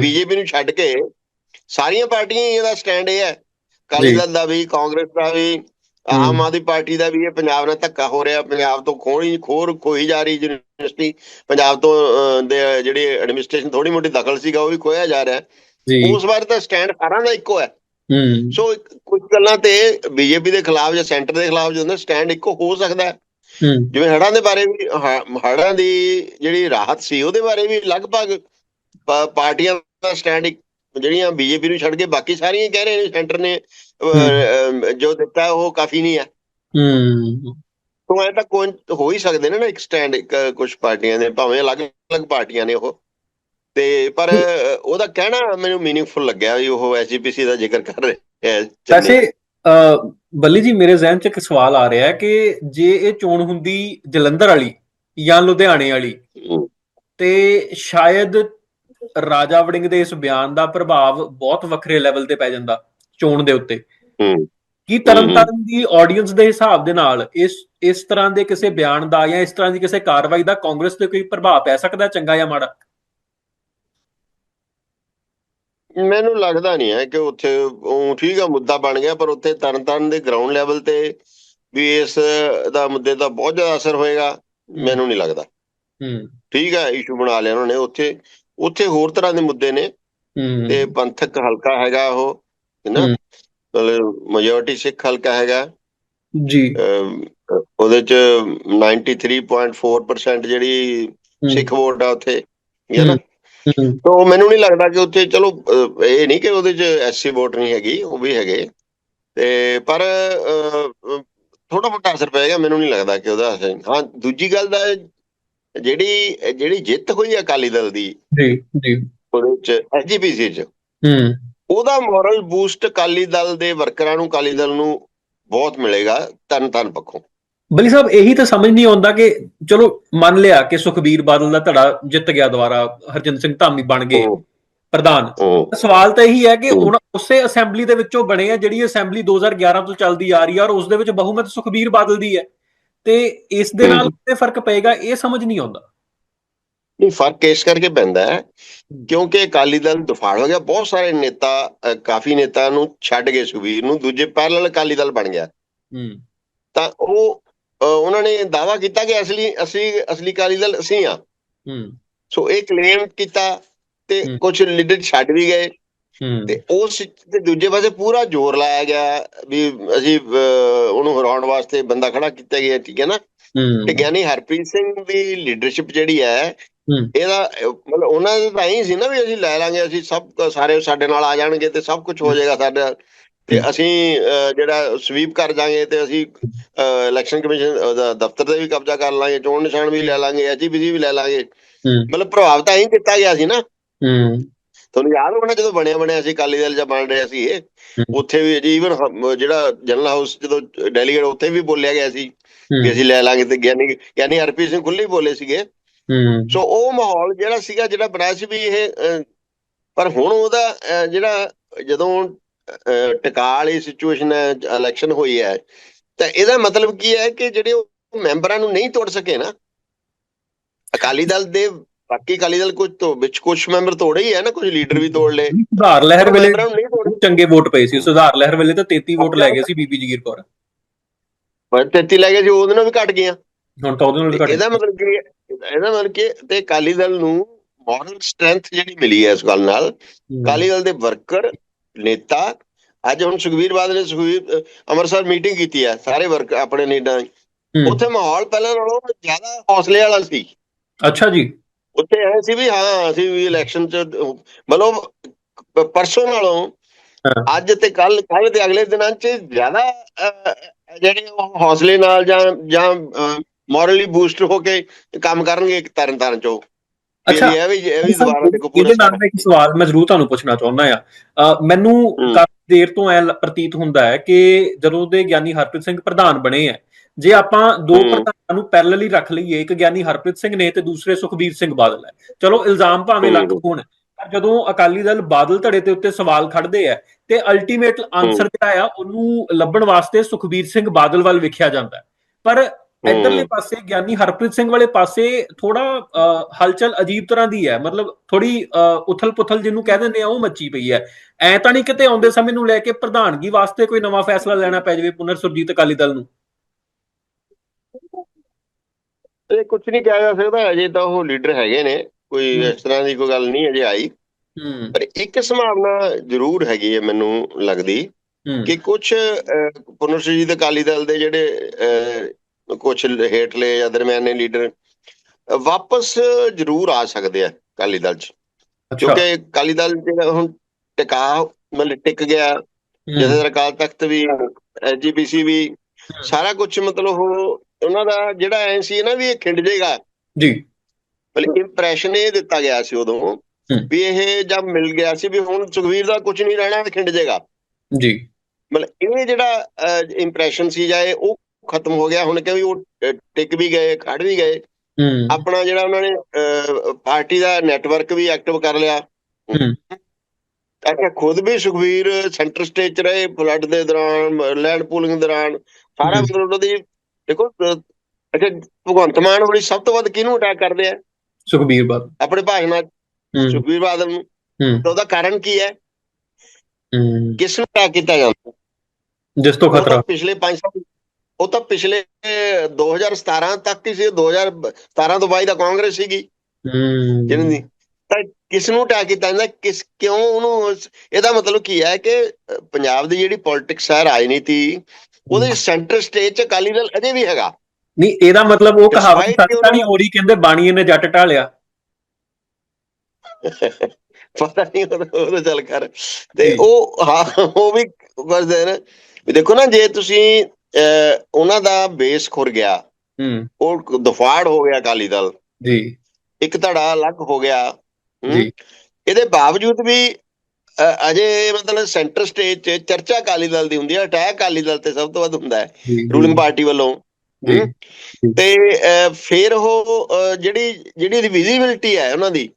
ਬੀਜੇਪੀ ਨੂੰ ਛੱਡ ਕੇ ਸਾਰੀਆਂ ਪਾਰਟੀਆਂ ਇਹਦਾ ਸਟੈਂਡ ਇਹ ਹੈ। ਅਕਾਲੀ। ਦਲ ਦਾ ਵੀ ਕਾਂਗਰਸ ਦਾ ਵੀ ਆਮ ਆਦਮੀ ਪਾਰਟੀ ਦਾ ਵੀ ਇਹ ਪੰਜਾਬ ਨਾਲ ਧੱਕਾ ਹੋ ਰਿਹਾ। ਪੰਜਾਬ ਤੋਂ ਖੋਹਣੀ ਖੋਰ ਖੋਈ ਜਾ ਰਹੀ ਯੂਨੀਵਰਸਿਟੀ। ਪੰਜਾਬ ਤੋਂ ਦੇ ਜਿਹੜੀ ਐਡਮਿਨਿਸਟ੍ਰੇਸ਼ਨ ਥੋੜੀ ਮੋਟੀ ਦਖਲ ਸੀਗਾ ਉਹ ਵੀ ਖੋਇਆ ਜਾ ਰਿਹਾ। ਜੀ। ਉਸ ਬਾਰੇ ਤਾਂ ਸਟੈਂਡ ਸਾਰਿਆਂ ਦਾ ਇੱਕੋ ਹੈ। ਹੂੰ। ਸੋ ਕੁਝ ਗੱਲਾਂ ਤੇ ਬੀਜੇਪੀ ਦੇ ਖਿਲਾਫ ਜਾਂ ਸੈਂਟਰ ਦੇ ਖਿਲਾਫ ਜਦੋਂ ਸਟੈਂਡ ਇੱਕੋ ਹੋ ਸਕਦਾ ਹੈ। ਹੂੰ। ਜਿਵੇਂ ਹੜ੍ਹਾਂ ਦੇ ਬਾਰੇ ਵੀ ਹੜ੍ਹਾਂ ਦੀ ਜਿਹੜੀ ਰਾਹਤ ਸੀ ਉਹਦੇ ਬਾਰੇ ਵੀ ਲਗਭਗ ਪਾਰਟੀਆਂ ਦਾ ਸਟੈਂਡ ਜਿਹੜੀਆਂ ਬੀਜੇਪੀ ਨੂੰ ਛੱਡ ਕੇ ਬਾਕੀ ਸਾਰੀਆਂ ਕਹਿ ਰਹੇ ਨੇ ਸੈਂਟਰ ਨੇ ਜੋ ਦਿੱਤਾ ਉਹ ਕਾਫੀ ਨਹੀਂ ਹੈ ਹੂੰ। ਤੋਂ ਐ ਤਾਂ ਕੋਈ ਹੋ ਹੀ ਸਕਦੇ ਨੇ ਨਾ ਇੱਕ ਸਟੈਂਡ ਕੁਝ ਪਾਰਟੀਆਂ ਦੇ ਭਾਵੇਂ ਅਲੱਗ-ਅਲੱਗ ਪਾਰਟੀਆਂ ਨੇ ਉਹ। ਤੇ ਪਰ ਉਹਦਾ ਕਹਿਣਾ ਮੈਨੂੰ ਮੀਨਿੰਗਫੁਲ ਲੱਗਿਆ ਵੀ ਉਹ ਐਸਜੀਪੀਸੀ ਦਾ ਜ਼ਿਕਰ ਕਰ ਰਹੇ ਹੈ। ਵੈਸੇ ਅ, ਬੱਲੀ ਜੀ ਮੇਰੇ ਜ਼ਿਹਨ 'ਚ ਇੱਕ ਸਵਾਲ ਆ ਰਿਹਾ ਹੈ ਕਿ ਜੇ ਇਹ ਚੋਣ ਹੁੰਦੀ ਜਲੰਧਰ ਵਾਲੀ ਜਾਂ ਲੁਧਿਆਣੇ ਵਾਲੀ ਤੇ ਸ਼ਾਇਦ ਰਾਜਾ ਵੜਿੰਗ ਦੇ ਇਸ ਬਿਆਨ ਦਾ ਪ੍ਰਭਾਵ ਬਹੁਤ ਵੱਖਰੇ ਲੈਵਲ ਤੇ ਪੈ ਜਾਂਦਾ। ਚੋਣ ਦੇ ਉੱਤੇ। ਕੀ ਤਰਨਤਾਰਨ ਦੀ ਆਡੀਅנס ਦੇ ਹਿਸਾਬ ਦੇ ਨਾਲ ਇਸ ਇਸ ਤਰ੍ਹਾਂ ਦੇ ਕਿਸੇ ਬਿਆਨ ਦਾ ਜਾਂ ਇਸ ਤਰ੍ਹਾਂ ਦੀ ਕਿਸੇ ਕਾਰਵਾਈ ਦਾ ਕਾਂਗਰਸ ਤੇ ਕੋਈ ਪ੍ਰਭਾਵ ਪੈ ਸਕਦਾ ਚੰਗਾ ਜਾਂ ਮਾੜਾ? ਮੈਨੂੰ ਲੱਗਦਾ ਨਹੀਂ ਹੈ ਕਿ ਉੱਥੇ ਉਹ ਠੀਕ ਆ ਮੁੱਦਾ ਬਣ ਗਿਆ ਪਰ ਉੱਥੇ ਤਰਨਤਾਰਨ ਦੇ ਗਰਾਊਂਡ ਲੈਵਲ ਤੇ ਵੀ ਇਸ ਦਾ ਮੁੱਦੇ ਦਾ ਬਹੁਤ ਜ਼ਿਆਦਾ ਅਸਰ ਹੋਏਗਾ ਮੈਨੂੰ ਨਹੀਂ ਲੱਗਦਾ। ਹੂੰ। ਠੀਕ ਹੈ ਇਸ਼ੂ ਬਣਾ ਲਿਆ ਉਹਨਾਂ ਨੇ। ਉੱਥੇ ਉੱਥੇ ਹੋਰ ਤਰ੍ਹਾਂ ਦੇ ਮੁੱਦੇ ਨੇ ਹੂੰ। ਤੇ ਪੰਥਕ ਹਲਕਾ ਹੈਗਾ ਉਹ ਹੈ ਨਾ। ਮਤਲਬ ਮੈਜੋਰਟੀ ਸਿੱਖ ਹਲਕਾ ਹੈਗਾ। ਜੀ। ਉਹਦੇ ਚ 93.4% ਜਿਹੜੀ ਸਿੱਖ ਵੋਟ ਆ ਉੱਥੇ ਹੈ ਨਾ? ਤਾਂ ਮੈਨੂੰ ਨਹੀਂ ਲੱਗਦਾ ਕਿ ਉੱਥੇ ਚਲੋ ਇਹ ਨਹੀਂ ਕਿ ਉਹਦੇ ਚ ਐਸਸੀ ਵੋਟ ਨਹੀਂ ਹੈਗੀ ਉਹ ਵੀ ਹੈਗੇ। ਤੇ ਪਰ ਥੋੜਾ ਮੋਟਾ ਅਸਰ ਪਏਗਾ ਮੈਨੂੰ ਨਹੀਂ ਲੱਗਦਾ ਕਿ ਉਹਦਾ ਅਸਰ। ਹਾਂ ਦੂਜੀ ਗੱਲ ਦਾ ਜਿਹੜੀ ਜਿਹੜੀ ਜਿੱਤ ਹੋਈ ਅਕਾਲੀ ਦਲ ਦੀ ਜੀ ਜੀ। ਉਹਦੇ ਚ ਐਸਜੀਪੀਸੀ ਚ। ਹੂੰ। ਉਹਦਾ ਮੋਰਲ ਬੂਸਟ ਅਕਾਲੀ ਦਲ ਦੇ ਵਰਕਰਾਂ ਨੂੰ ਅਕਾਲੀ ਦਲ ਨੂੰ ਬਹੁਤ ਮਿਲੇਗਾ ਤਨ ਤਨ ਪੱਖੋਂ। ਬਲੀ ਸਾਹਿਬ ਇਹੀ ਤਾਂ ਸਮਝ ਨਹੀਂ ਆਉਂਦਾ ਕਿ ਚਲੋ ਮੰਨ ਲਿਆ ਕਿ ਸੁਖਬੀਰ ਬਾਦਲ ਦਾ ਧੜਾ ਜਿੱਤ ਗਿਆ ਦੁਬਾਰਾ ਹਰਜਿੰਦਰ ਸਿੰਘ ਧਾਮੀ ਬਣ ਗਏ ਪ੍ਰਧਾਨ। ਸਵਾਲ ਤਾਂ ਇਹੀ ਹੈ ਕਿ। ਹੁਣ ਉਸੇ ਅਸੈਂਬਲੀ ਦੇ ਵਿੱਚੋਂ ਬਣੇ ਆ ਜਿਹੜੀ ਅਸੈਂਬਲੀ 2011 ਤੋਂ ਚੱਲਦੀ ਆ ਰਹੀ ਆ ਔਰ ਉਸ ਦੇ ਵਿੱਚ ਬਹੁਮਤ ਸੁਖਬੀਰ ਬਾਦਲ ਦੀ ਹੈ। ਤੇ ਇਸ ਦੇ ਨਾਲ। ਕਿੰਨੇ ਫ਼ਰਕ ਪਏਗਾ ਇਹ ਸਮਝ ਨਹੀਂ ਆਉਂਦਾ। ਨਹੀਂ ਫ਼ਰਕ ਇਸ ਕਰਕੇ ਪੈਂਦਾ ਹੈ ਕਿਉਂਕਿ ਅਕਾਲੀ ਦਲ ਦਫਾੜ ਹੋ ਗਿਆ ਬਹੁਤ ਸਾਰੇ ਨੇਤਾ ਕਾਫੀ ਨੇਤਾ ਨੂੰ ਛੱਡ ਗਏ ਸੁਖਬੀਰ ਨੂੰ ਦੂਜੇ ਪੈਰਲਲ ਅਕਾਲੀ ਦਲ ਬਣ ਗਿਆ। ਹੂੰ। ਤਾਂ ਉਹ ਉਹਨਾਂ ਨੇ ਦਾਵਾ ਕੀਤਾ ਕਿ ਅਸਲੀ ਅਸੀਂ ਅਸਲੀ ਅਕਾਲੀ ਦਲ ਅਸੀਂ ਆ ਹੂੰ। ਸੋ ਇਹ ਕਲੇਮ ਕੀਤਾ ਤੇ। ਕੁਝ ਲੀਡਰ ਛੱਡ ਵੀ ਗਏ। ਤੇ ਉਸ ਤੇ ਦੂਜੇ ਪਾਸੇ ਪੂਰਾ ਜ਼ੋਰ ਲਾਇਆ ਗਿਆ ਵੀ ਅਸੀਂ ਉਹਨੂੰ ਹਰਾਉਣ ਵਾਸਤੇ ਬੰਦਾ ਖੜਾ ਕੀਤਾ ਗਿਆ ਠੀਕ ਹੈ ਨਾ? ਤੇ ਗਿਆਨੀ ਹਰਪ੍ਰੀਤ ਸਿੰਘ ਦੀ ਲੀਡਰਸ਼ਿਪ ਜਿਹੜੀ ਹੂੰ। ਇਹਦਾ ਮਤਲਬ ਉਹਨਾਂ ਦਾ ਤਾਂ ਇਹੀ ਸੀ ਨਾ ਵੀ ਅਸੀਂ ਲੈ ਲਾਂਗੇ ਅਸੀਂ ਸਭ ਕੁ- ਸਾਰੇ ਸਾਡੇ ਨਾਲ ਆ ਜਾਣਗੇ ਤੇ ਸਭ ਕੁਝ ਹੋ ਜਾਏਗਾ ਸਾਡਾ। ਤੇ ਅਸੀਂ ਜਿਹੜਾ ਸਵੀਪ ਕਰ ਜਾਾਂਗੇ ਤੇ ਅਸੀਂ ਇਲੈਕਸ਼ਨ ਕਮਿਸ਼ਨ ਦਾ ਦਫ਼ਤਰ ਤੇ ਵੀ ਕਬਜ਼ਾ ਕਰ ਲਾਂਗੇ ਚੋਣ ਨਿਸ਼ਾਨ ਵੀ ਲੈ ਲਾਂਗੇ ਐਚਪੀਸੀ ਵੀ ਲੈ ਲਾਂਗੇ। ਹੂੰ। ਮਤਲਬ ਪ੍ਰਭਾਵ ਤਾਂ ਇਹੀ ਦਿੱਤਾ ਗਿਆ ਸੀ ਨਾ। ਹੂੰ। ਤੁਹਾਨੂੰ ਯਾਦ ਹੋਣਾ ਜਦੋਂ ਬਣਿਆ ਬਣਿਆ ਸੀ ਅਕਾਲੀ ਦਲ ਜਾਂ ਬਣ ਰਿਹਾ ਸੀ ਇਹ। ਉੱਥੇ ਵੀ ਜੀ ਈਵਨ ਜਿਹੜਾ ਜਨਰਲ ਹਾਊਸ ਜਦੋਂ ਡੈਲੀਗੇਟ ਉੱਥੇ ਵੀ ਬੋਲਿਆ ਗਿਆ ਸੀ ਹੂੰ। ਵੀ ਅਸੀਂ ਲੈ ਲਾਂਗੇ ਤੇ ਗਿਆਨੀ ਗਿਆਨੀ ਹਰਪ੍ਰੀਤ ਸਿੰਘ ਖੁੱਲੇ ਬੋਲੇ ਸੀਗੇ। ਹੂੰ ਸੋ ਉਹ ਮਾਹੌਲ ਜਿਹੜਾ ਸੀਗਾ ਜਿਹੜਾ ਬਣਾਇਆ ਸੀ ਵੀ ਇਹ ਪਰ ਹੁਣ ਉਹਦਾ ਜਿਹੜਾ ਜਦੋਂ ਟਿਕਾ ਵਾਲੀ ਸਿਚੁਏਸ਼ਨ ਹੈ ਇਲੈਕਸ਼ਨ ਹੋਈ ਹੈ ਤਾਂ ਇਹਦਾ ਮਤਲਬ ਕੀ ਹੈ ਕਿ ਜਿਹੜੇ ਉਹ ਮੈਂਬਰਾਂ ਨੂੰ ਨਹੀਂ ਤੋੜ ਸਕੇ ਨਾ ਅਕਾਲੀ ਦਲ ਦੇ ਬਾਕੀ ਅਕਾਲੀ ਦਲ ਕੁਝ ਤੋਂ ਵਿੱਚ ਕੁਝ ਮੈਂਬਰ ਤੋੜੇ ਹੀ ਹੈ ਨਾ ਕੁਝ ਲੀਡਰ ਵੀ ਤੋੜ ਲਏ। ਸੁਧਾਰ ਲਹਿਰ ਵੇਲੇ ਚੰਗੇ ਵੋਟ ਪਏ ਸੀ ਸੁਧਾਰ ਲਹਿਰ ਵੇਲੇ ਤਾਂ 33 ਵੋਟ ਲੈ ਗਏ ਸੀ ਬੀਬੀ ਜਗੀਰ ਕੌਰ। ਪਰ 33 ਲੈ ਗਏ ਸੀ ਉਹਦੇ ਨਾਲ ਵੀ ਘਟ ਗਈਆਂ। ਹੁਣ ਤਾਂ ਉਹਦੇ ਨਾਲ ਘੱਟ ਇਹਦਾ ਮਤਲਬ ਕੀ? ਇਹਦਾ ਮਤਲਬ ਕਿ ਤੇ ਅਕਾਲੀ ਦਲ ਨੂੰ ਮੋਰਲ ਸਟਰੈਂਥ ਜਿਹੜੀ ਮਿਲੀ ਹੈ ਇਸ ਗੱਲ ਨਾਲ ਹੂੰ। ਅਕਾਲੀ ਦਲ ਦੇ ਵਰਕਰ ਨੇਤਾ ਅੱਜ ਹੁਣ ਸੁਖਵੀਰ ਬਾਦਲ ਨੇ ਸੁਖਵੀਰ ਅੰਮ੍ਰਿਤਸਰ ਮੀਟਿੰਗ ਕੀਤੀ ਹੈ ਸਾਰੇ ਵਰਕ ਆਪਣੇ। ਹੂੰ। ਉੱਥੇ ਮਾਹੌਲ ਪਹਿਲਾਂ ਨਾਲੋਂ ਜ਼ਿਆਦਾ ਹੌਸਲੇ ਵਾਲਾ ਸੀ ਅੱਛਾ ਜੀ ਉੱਥੇ ਐ ਸੀ ਵੀ ਹਾਂ ਅਸੀਂ ਵੀ ਇਲੈਕਸ਼ਨ ਚ ਮਤਲਬ ਪਰਸੋਂ ਨਾਲੋਂ। ਅੱਜ ਤੇ ਕੱਲ ਕੱਲ ਤੇ ਅਗਲੇ ਦਿਨਾਂ ਚ ਜ਼ਿਆਦਾ ਜਿਹੜੇ ਹੌਸਲੇ ਨਾਲ ਜਾਂ ਜਾਂ ਮੋਰਲੀ ਬੂਸਟ ਹੋ ਕੇ ਕੰਮ ਕਰਨਗੇ ਇੱਕ ਤਰਨ ਤਾਰਨ ਚੋਂ ਅੱਛਾ, ਇਹ ਵੀ ਇਹ ਵੀ ਦੁਬਾਰਾ ਦੇਖੋ ਪੂਰਾ ਇਹਦੇ ਨਾਲ ਇੱਕ ਸਵਾਲ ਮੈਂ ਜ਼ਰੂਰ ਤੁਹਾਨੂੰ ਪੁੱਛਣਾ ਚਾਹੁੰਦਾ ਆ ਮੈਨੂੰ। ਕਾਫੀ ਦੇਰ ਤੋਂ ਐ ਪ੍ਰਤੀਤ ਹੁੰਦਾ ਹੈ ਕਿ ਜਦੋਂ ਦੇ ਗਿਆਨੀ ਹਰਪ੍ਰੀਤ ਸਿੰਘ ਪ੍ਰਧਾਨ ਬਣੇ ਆ ਜੇ ਆਪਾਂ ਦੋ। ਪ੍ਰਧਾਨਾਂ ਨੂੰ ਪੈਰਲਲੀ ਰੱਖ ਲਈਏ ਇੱਕ ਗਿਆਨੀ ਹਰਪ੍ਰੀਤ ਸਿੰਘ ਨੇ ਤੇ ਦੂਸਰੇ ਸੁਖਬੀਰ ਸਿੰਘ ਬਾਦਲ ਹੈ ਚਲੋ ਇਲਜ਼ਾਮ ਭਾਵੇਂ। ਲੱਗ ਹੋਣ ਪਰ ਜਦੋਂ ਅਕਾਲੀ ਦਲ ਬਾਦਲ ਧੜੇ ਤੇ ਉੱਤੇ ਸਵਾਲ ਖੜਦੇ ਆ ਤੇ ਅਲਟੀਮੇਟ ਆਨਸਰ ਜਿਹੜਾ ਆ ਉਹਨੂੰ ਲੱਭਣ ਵਾਸਤੇ ਸੁਖਬੀਰ ਸਿੰਘ ਬਾਦਲ ਵੱਲ ਵੇਖਿਆ ਜਾਂਦਾ। ਪਰ ਇਧਰਲੇ ਪਾਸੇ ਗਿਆਨੀ ਹਰਪ੍ਰੀਤ ਸਿੰਘ ਵਾਲੇ ਪਾਸੇ ਥੋੜਾ ਹਲਚਲ ਅਜੀਬ ਤਰ੍ਹਾਂ ਦੀ ਹੈ। ਮਤਲਬ ਥੋੜੀ ਉਥਲ ਪੁਥਲ ਜਿਹਨੂੰ ਕਹਿ ਦਿੰਦੇ ਆ ਉਹ ਮੱਚੀ ਪਈ ਹੈ। ਐ ਤਾਂ ਨਹੀਂ ਕਿਤੇ ਆਉਂਦੇ ਸਮੇਂ ਨੂੰ ਲੈ ਕੇ ਪ੍ਰਧਾਨਗੀ ਵਾਸਤੇ ਕੋਈ ਨਵਾਂ ਫੈਸਲਾ ਲੈਣਾ ਪੈ ਜਾਵੇ ਪੁਨਰ ਸੁਰਜੀਤ ਅਕਾਲੀ ਦਲ ਨੂੰ? ਇਹ ਕੁਝ ਨਹੀਂ ਕਿਹਾ ਜਾ ਸਕਦਾ ਅਜੇ ਤਾਂ ਉਹ ਲੀਡਰ ਹੈਗੇ ਨੇ। ਕੋਈ। ਇਸ ਤਰ੍ਹਾਂ ਦੀ ਕੋਈ ਗੱਲ ਨਹੀਂ ਅਜੇ ਆਈ। ਪਰ ਇੱਕ ਸੰਭਾਵਨਾ ਜ਼ਰੂਰ ਹੈਗੀ ਹੈ ਮੈਨੂੰ ਲੱਗਦੀ ਕਿ ਕੁਝ ਪੁਨਰਜੀਤ ਅਕਾਲੀ ਦਲ ਦੇ ਜਿਹੜੇ ਕੁਝ ਹੇਠਲੇ ਜਾਂ ਦਰਮਿਆਨੇ ਲੀਡਰ ਵਾਪਸ ਜ਼ਰੂਰ ਆ ਸਕਦੇ ਆ ਅਕਾਲੀ ਦਲ ਚ। ਕਿਉਂਕਿ ਅਕਾਲੀ ਦਲ ਜਿਹੜਾ ਹੁਣ ਟਿਕਾ ਮਤਲਬ ਟਿਕ ਗਿਆ। ਜਿਹਦੇ ਅਕਾਲ ਤਖਤ ਵੀ ਐਜੀਪੀਸੀ ਵੀ ਸਾਰਾ ਕੁਝ ਮਤਲਬ ਉਹ ਉਹਨਾਂ ਦਾ ਜਿਹੜਾ ਐ ਸੀ ਨਾ ਵੀ ਇਹ ਖਿੰਡ ਜਾਏਗਾ ਜੀ। ਮਤਲਬ ਇੰਪ੍ਰੈਸ਼ਨ ਇਹ ਦਿੱਤਾ ਗਿਆ ਸੀ ਉਦੋਂ ਵੀ ਇਹ ਜਦ ਮਿਲ ਗਿਆ ਸੀ ਵੀ ਹੁਣ ਸੁਖਵੀਰ ਦਾ ਕੁਝ ਨਹੀਂ ਰਹਿਣਾ ਖਿੰਡ ਜਾਏਗਾ ਜੀ। ਮਤਲਬ ਇਹ ਜਿਹੜਾ ਇੰਪ੍ਰੈਸ਼ਨ ਸੀ ਜਾਏ ਉਹ ਖਤਮ ਹੋ ਗਿਆ ਹੁਣ ਕਿ ਵੀ ਉਹ ਟਿਕ ਵੀ ਗਏ ਖੜ ਵੀ ਗਏ। ਆਪਣਾ ਜਿਹੜਾ ਉਹਨਾਂ ਨੇ ਪਾਰਟੀ ਦਾ ਨੈਟਵਰਕ ਵੀ ਐਕਟਿਵ ਕਰ ਲਿਆ। ਅੱਛਾ ਖੁਦ ਵੀ ਸੁਖਵੀਰ ਸੈਂਟਰ ਸਟੇਜ 'ਚ ਰਹੇ ਫਲੱਡ ਦੇ ਦੌਰਾਨ ਲੈਂਡ ਪੂਲਿੰਗ ਦੌਰਾਨ ਸਾਰਾ। ਮਤਲਬ ਉਹਦੀ ਦੇਖੋ ਅਹ, ਅੱਛਾ ਭਗਵੰਤ ਮਾਨ ਹੋਣੀ ਸਭ ਤੋਂ ਵੱਧ ਕਿਹਨੂੰ ਅਟੈਕ ਕਰਦੇ ਆ? ਸੁਖਬੀਰ ਬਾਦਲ। ਆਪਣੇ ਭਾਸ਼ਣਾਂ ਸੁਖਵੀਰ ਬਾਦਲ ਨੂੰ। ਤਾਂ ਉਹਦਾ ਕਾਰਨ ਕੀ ਹੈ? ਕਿਸ ਨੂੰ ਅਟੈਕ ਕੀਤਾ ਜਾਂਦਾ? ਜਿਸ ਤੋਂ ਤਾਂ ਖਤਰਾ। ਪਿਛਲੇ 5 ਸਾਲ ਉਹ ਤਾਂ ਪਿਛਲੇ 2017 ਤੱਕ ਹੀ ਸੀ 2017 ਤੋਂ ਬਾਅਦ ਦਾ ਕਾਂਗਰਸ ਸੀਗੀ। ਹੂੰ। ਜਿਹਨਾਂ ਦੀ ਤਾਂ ਕਿਸ ਨੂੰ ਅਟੈਕ ਕੀਤਾ ਜਾਂਦਾ ਕਿਸ ਕਿਉਂ ਉਹਨੂੰ ਇਹਦਾ ਮਤਲਬ ਕੀ ਹੈ ਕਿ ਪੰਜਾਬ ਦੀ ਜਿਹੜੀ ਪੋਲਿਟਿਕਸ ਹੈ ਰਾਜਨੀਤੀ ਉਹਦੇ ਸੈਂਟਰ ਸਟੇਜ 'ਚ ਅਕਾਲੀ ਦਲ ਅਜੇ ਵੀ ਹੈਗਾ। ਨਹੀਂ ਇਹਦਾ ਮਤਲਬ ਉਹ ਕਹਾਵਤ ਸੱਚ ਤਾਂ ਨਹੀਂ ਹੋ ਰਹੀ ਕਹਿੰਦੇ ਬਾਣੀਏ ਨੇ ਜੱਟ ਢਾਲਿਆ ਪਤਾ ਨਹੀਂ ਉਹ ਚੱਲ ਕਰ। ਤੇ। ਉਹ ਹਾਂ ਉਹ ਵੀ ਕਰਦੇ ਨੇ। ਦੇਖੋ ਨਾ ਜੇ ਤੁਸੀਂ ਉਹਨਾਂ ਦਾ ਬੇਸ ਖੁਰ ਗਿਆ। ਹੂੰ। ਉਹ ਦਫਾੜ ਹੋ ਗਿਆ ਅਕਾਲੀ ਦਲ। ਜੀ। ਇੱਕ ਧੜਾ ਅਲੱਗ ਹੋ ਗਿਆ। ਜੀ। ਇਹਦੇ ਬਾਵਜੂਦ ਵੀ ਅਜੇ ਮਤਲਬ ਸੈਂਟਰ ਸਟੇਜ 'ਚ ਚਰਚਾ ਅਕਾਲੀ ਦਲ ਦੀ ਹੁੰਦੀ ਹੈ ਅਟੈਕ ਅਕਾਲੀ ਦਲ ਤੇ ਸਭ ਤੋਂ ਵੱਧ ਹੁੰਦਾ ਹੈ ਰੂਲਿੰਗ ਪਾਰਟੀ ਵੱਲੋਂ। ਤੇ ਫਿਰ ਉਹ ਜਿਹੜੀ ਜਿਹੜੀ ਵਿਜ਼ਿਬਿਲਟੀ ਹੈ ਉਹਨਾਂ ਦੀ।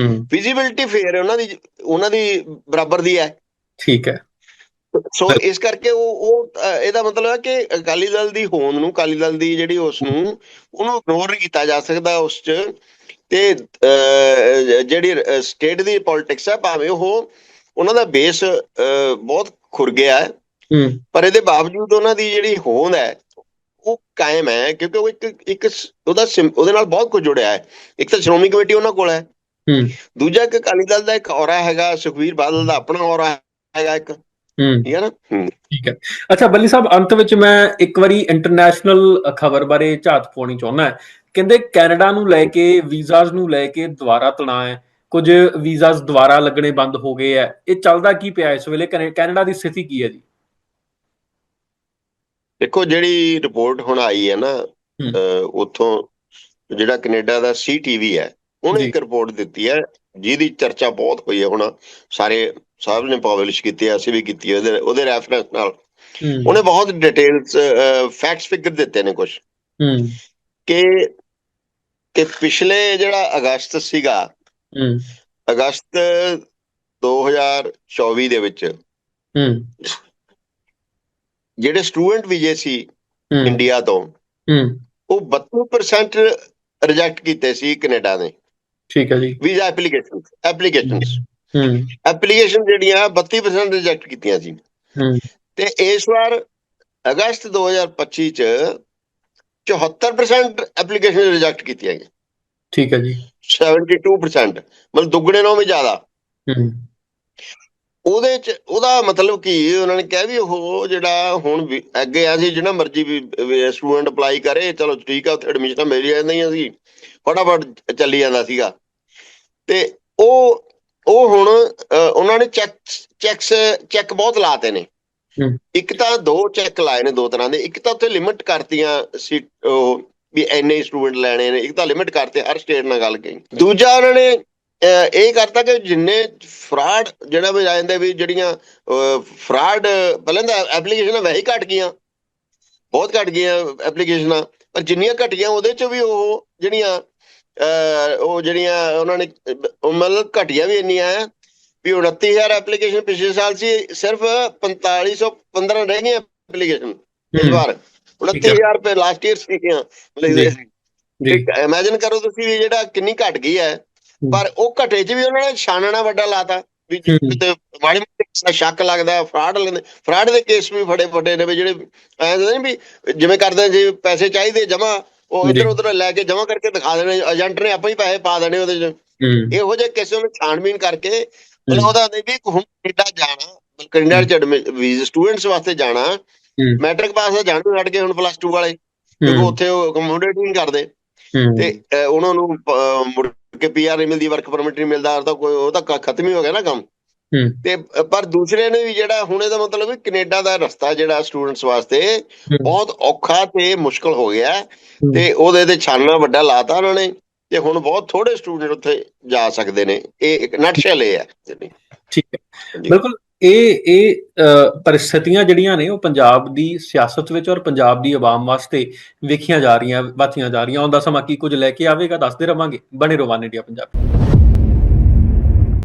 ਹੂੰ। ਵਿਜ਼ਿਬਿਲਟੀ ਫਿਰ ਉਹਨਾਂ ਦੀ ਉਹਨਾਂ ਦੀ ਬਰਾਬਰ ਦੀ ਹੈ। ਠੀਕ ਹੈ। ਸੋ ਇਸ ਕਰਕੇ ਉਹ ਉਹ ਇਹਦਾ ਮਤਲਬ ਹੈ ਕਿ ਅਕਾਲੀ ਦਲ ਦੀ ਹੋਂਦ ਨੂੰ ਅਕਾਲੀ ਦਲ ਦੀ ਜਿਹੜੀ ਉਸ ਨੂੰ ਉਹਨੂੰ ਇਗਨੋਰ ਨਹੀਂ ਕੀਤਾ ਜਾ ਸਕਦਾ ਉਸ 'ਚ। ਤੇ ਜਿਹੜੀ ਸਟੇਟ ਦੀ ਪੋਲਿਟਿਕਸ ਹੈ ਭਾਵੇਂ ਉਹ ਉਹਨਾਂ ਦਾ ਬੇਸ ਬਹੁਤ ਖੁਰ ਗਿਆ ਹੈ। ਪਰ ਇਹਦੇ ਬਾਵਜੂਦ ਉਹਨਾਂ ਦੀ ਜਿਹੜੀ ਹੋਂਦ ਹੈ ਉਹ ਕਾਇਮ ਹੈ ਕਿਉਂਕਿ ਉਹ ਇੱਕ ਇੱਕ ਉਹਦਾ ਉਹਦੇ ਨਾਲ ਬਹੁਤ ਕੁਝ ਜੁੜਿਆ ਹੈ। ਇੱਕ ਤਾਂ ਸ਼੍ਰੋਮਣੀ ਕਮੇਟੀ ਉਹਨਾਂ ਕੋਲ ਹੈ। ਦੂਜਾ ਇੱਕ ਅਕਾਲੀ ਦਲ ਦਾ ਇੱਕ ਔਰਾ ਹੈਗਾ ਸੁਖਵੀਰ ਬਾਦਲ ਦਾ ਆਪਣਾ ਔਰਾ ਹੈਗਾ ਇੱਕ। ਠੀਕ ਹੈ ਨਾ। ਠੀਕ ਹੈ। ਅੱਛਾ ਬੱਲੀ ਸਾਹਿਬ ਅੰਤ ਵਿੱਚ ਮੈਂ ਇੱਕ ਵਾਰੀ ਇੰਟਰਨੈਸ਼ਨਲ ਖਬਰ ਬਾਰੇ ਝਾਤ ਪਾਉਣੀ ਚਾਹੁੰਦਾ ਹਾਂ। ਕਹਿੰਦੇ ਕੈਨੇਡਾ ਨੂੰ ਲੈ ਕੇ ਵੀਜ਼ਾਸ ਨੂੰ ਲੈ ਕੇ ਦੁਬਾਰਾ ਤਣਾਅ ਹੈ। ਕੁਝ ਵੀਜ਼ਾਸ ਦੁਬਾਰਾ ਲੱਗਣੇ ਬੰਦ ਹੋ ਗਏ ਹੈ। ਇਹ ਚੱਲਦਾ ਕੀ ਪਿਆ ਇਸ ਵੇਲੇ? ਕੈਨੇ- ਕੈਨੇਡਾ ਦੀ ਸਥਿਤੀ ਕੀ ਹੈ ਜੀ? ਦੇਖੋ ਜਿਹੜੀ ਰਿਪੋਰਟ ਹੁਣ ਆਈ ਹੈ ਨਾ ਉੱਥੋਂ ਜਿਹੜਾ ਕੈਨੇਡਾ ਦਾ ਸੀਟੀਵੀ ਹੈ ਉਹਨੇ। ਇੱਕ ਰਿਪੋਰਟ ਦਿੱਤੀ ਹੈ ਜਿਹਦੀ ਚਰਚਾ ਬਹੁਤ ਹੋਈ ਹੈ ਹੁਣ ਸਾਰੇ ਸਭ ਨੇ ਪਬਲਿਸ਼ ਕੀਤੀ ਹੈ ਅਸੀਂ ਵੀ ਕੀਤੀ ਉਹਦੇ ਉਹਦੇ ਰੈਫਰੈਂਸ ਨਾਲ। ਉਹਨੇ ਬਹੁਤ ਡਿਟੇਲਸ ਫੈਕਟਸ ਫਿਗਰ ਦਿੱਤੇ ਨੇ ਕੁਝ ਕਿ ਕਿ ਪਿਛਲੇ ਜਿਹੜਾ ਅਗਸਤ ਸੀਗਾ ਹੂੰ। ਅਗਸਤ 2024 ਦੇ ਵਿੱਚ ਹੂੰ। ਜਿਹੜੇ ਸਟੂਡੈਂਟ ਵੀਜ਼ੇ ਸੀ ਇੰਡੀਆ ਤੋਂ ਹੂੰ। ਉਹ 32% ਰਿਜੈਕਟ ਕੀਤੇ ਸੀ ਕੈਨੇਡਾ ਨੇ ਠੀਕ ਹੈ ਜੀ। ਵੀਜ਼ਾ ਐਪਲੀਕੇਸ਼ਨਸ ਐਪਲੀਕੇਸ਼ਨਸ ਹੂੰ। ਐਪਲੀਕੇਸ਼ਨ ਜਿਹੜੀਆਂ 32% ਰਿਜੈਕਟ ਕੀਤੀਆਂ ਸੀ। ਹੂੰ। ਤੇ ਇਸ ਵਾਰ ਅਗਸਤ 2025 ਚ 74% ਐਪਲੀਕੇਸ਼ਨ ਰਿਜੈਕਟ ਕੀਤੀਆਂ ਗਈਆਂ। ਠੀਕ ਹੈ ਜੀ। 72% ਮਤਲਬ ਦੁੱਗਣੇ ਨਾਲੋਂ ਵੀ ਜ਼ਿਆਦਾ। ਹੂੰ। ਉਹਦੇ ਚ ਉਹਦਾ ਮਤਲਬ ਕੀ ਉਹਨਾਂ ਨੇ ਕਿਹਾ ਵੀ ਉਹ ਜਿਹੜਾ ਹੁਣ ਅੱਗੇ ਆ ਸੀ ਜਿਹੜਾ ਮਰਜ਼ੀ ਵੀ ਸਟੂਡੈਂਟ ਅਪਲਾਈ ਕਰੇ ਚਲੋ ਠੀਕ ਆ ਉੱਥੇ ਐਡਮਿਸ਼ਨਾਂ ਮਿਲ ਜਾਂਦੀਆਂ ਸੀ। ਫਟਾਫਟ ਚੱਲੀ ਜਾਂਦਾ ਸੀਗਾ। ਤੇ ਉਹ ਉਹ ਹੁਣ ਉਹਨਾਂ ਨੇ ਚੈੱਕ ਚੈਕਸ ਚੈੱਕ ਬਹੁਤ ਲਾਤੇ ਨੇ। ਇੱਕ ਤਾਂ ਦੋ ਚੈੱਕ ਲਾਏ ਨੇ ਦੋ ਤਰ੍ਹਾਂ ਦੇ। ਇੱਕ ਤਾਂ ਉੱਥੇ ਲਿਮਿਟ ਕਰਤੀਆਂ ਸੀ ਉਹ ਵੀ ਐਨੇ ਸਟੂਡੈਂਟ ਲੈਣੇ ਨੇ। ਇੱਕ ਤਾਂ ਲਿਮਿਟ ਕਰਤੇ ਹਰ ਸਟੇਟ ਨਾਲ ਗੱਲ ਕਹੀ। ਦੂਜਾ ਉਹਨਾਂ ਨੇ ਇਹ ਕਰਤਾ ਕਿ ਜਿੰਨੇ ਫਰਾਡ ਜਿਹੜਾ ਵੀ ਆ ਜਾਂਦੇ ਵੀ ਜਿਹੜੀਆਂ ਫਰਾਡ ਪਹਿਲਾਂ ਤਾਂ ਐਪਲੀਕੇਸ਼ਨਾਂ ਵੈਸੇ ਘਟ ਗਈਆਂ। ਬਹੁਤ ਘਟ ਗਈਆਂ ਐਪਲੀਕੇਸ਼ਨਾਂ ਪਰ ਜਿੰਨੀਆਂ ਘਟੀਆਂ ਉਹਦੇ ਚ ਵੀ ਉਹ ਜਿਹੜੀਆਂ ਉਹ ਜਿਹੜੀਆਂ ਉਹਨਾਂ ਨੇ ਮਤਲਬ ਘਟੀਆਂ ਵੀ ਇੰਨੀਆਂ ਆ ਵੀ 29000 ਐਪਲੀਕੇਸ਼ਨ ਪਿਛਲੇ ਸਾਲ ਸੀ ਸਿਰਫ 4515 ਰਹਿ ਗਈਆਂ ਐਪਲੀਕੇਸ਼ਨ ਇਸ ਵਾਰ। 29000 ਰੁਪਏ ਲਾਸਟ ਈਅਰ ਸੀਗੀਆਂ ਜੀ ਇਮੇਜਿਨ ਕਰੋ ਤੁਸੀਂ ਵੀ ਜਿਹੜਾ ਕਿੰਨੀ ਘਟ ਗਈ ਹੈ। ਪਰ ਉਹ ਘਟੇ 'ਚ ਵੀ ਉਹਨਾਂ ਨੇ ਛਾਨਣਾ ਵੱਡਾ ਲਾਤਾ। ਵੀ। ਕਿਤੇ ਮਾੜੀ ਮੋਟੀ ਸ਼ੱਕ ਲੱਗਦਾ ਫਰਾਡ ਫਰਾਡ ਦੇ ਕੇਸ ਵੀ ਫੜੇ ਵੱਡੇ ਨੇ ਵੀ ਜਿਹੜੇ ਐਂ ਨਹੀਂ ਵੀ ਜਿਵੇਂ ਕਰਦੇ ਜੇ ਪੈਸੇ ਚਾਹੀਦੇ ਜਮਾ ਉਹ। ਇੱਧਰ ਉੱਧਰ ਲੈ ਕੇ ਜਮਾ ਕਰਕੇ ਦਿਖਾ ਦੇਣੇ ਏਜੰਟ ਨੇ ਆਪੇ ਹੀ ਪੈਸੇ ਪਾ ਦੇਣੇ ਉਹਦੇ 'ਚ। ਇਹੋ ਜਿਹੇ ਕਿਸੇ ਨੂੰ ਛਾਣਬੀਨ ਕਰਕੇ ਮਤਲਬ ਉਹਦਾ ਨਹੀਂ ਵੀ ਹੁਣ ਕੈਨੇਡਾ ਜਾਣਾ ਕੈਨੇਡਾ ਚ ਵੀਜ਼ ਸਟੂਡੈਂਟਸ ਵਾਸਤੇ ਜਾਣਾ। ਮੈਟ੍ਰਿਕ ਪਾਸ ਦਾ ਜਾਣ ਛੱਡ ਕੇ ਹੁਣ ਪਲੱਸ 2 ਵਾਲੇ ਕਿਉਂਕਿ ਉੱਥੇ ਉਹ ਅਕਮੋਡੇਟ ਨਹੀਂ ਕਰਦੇ। ਤੇ ਉਹਨਾਂ ਨੂੰ ਮੁੜ ਕੇ ਪੀਆਰ ਨਹੀਂ ਮਿਲਦੀ ਵਰਕ ਪਰਮਿਟ ਨਹੀਂ ਮਿਲਦਾ ਉਹ ਤਾਂ ਕੋਈ ਉਹ ਤਾਂ ਖਤਮ ਹੀ ਹੋ ਗਿਆ ਨਾ ਕੰਮ। ਤੇ ਪਰ ਦੂਸਰੇ ਨੇ ਵੀ ਜਿਹੜਾ ਹੁਣ ਇਹਦਾ ਮਤਲਬ ਵੀ ਕੈਨੇਡਾ ਦਾ ਰਸਤਾ ਜਿਹੜਾ ਸਟੂਡੈਂਟਸ ਵਾਸਤੇ ਬਹੁਤ ਔਖਾ ਤੇ ਮੁਸ਼ਕਲ ਹੋ ਗਿਆ। ਹੈ। ਤੇ ਉਹਦੇ ਤੇ ਛਾਨਣਾ ਵੱਡਾ ਲਾਤਾ ਉਹਨਾਂ ਨੇ ਤੇ ਹੁਣ ਬਹੁਤ ਥੋੜੇ ਸਟੂਡੈਂਟ ਉੱਥੇ ਜਾ ਸਕਦੇ ਨੇ। ਇਹ ਇੱਕ ਨਟਸ਼ੈਲ ਇਹ ਹੈ। ਠੀਕ ਹੈ। ਬਿਲਕੁਲ ਇਹ ਇਹ ਪਰਿਸਥਿਤੀਆਂ ਜਿਹੜੀਆਂ ਨੇ ਉਹ ਪੰਜਾਬ ਦੀ ਸਿਆਸਤ ਵਿੱਚ ਔਰ ਪੰਜਾਬ ਦੀ ਆਵਾਮ ਵਾਸਤੇ ਵੇਖੀਆਂ ਜਾ ਰਹੀਆਂ ਬਾਤੀਆਂ ਜਾ ਰਹੀਆਂ। ਉਹਦਾ ਸਮਾਂ ਕੀ ਕੁਝ ਲੈ ਕੇ ਆਵੇਗਾ ਦੱਸਦੇ ਰਵਾਂਗੇ। ਬਣੇ ਰਵਾਨ ਇੰਡੀਆ ਪੰਜਾਬ।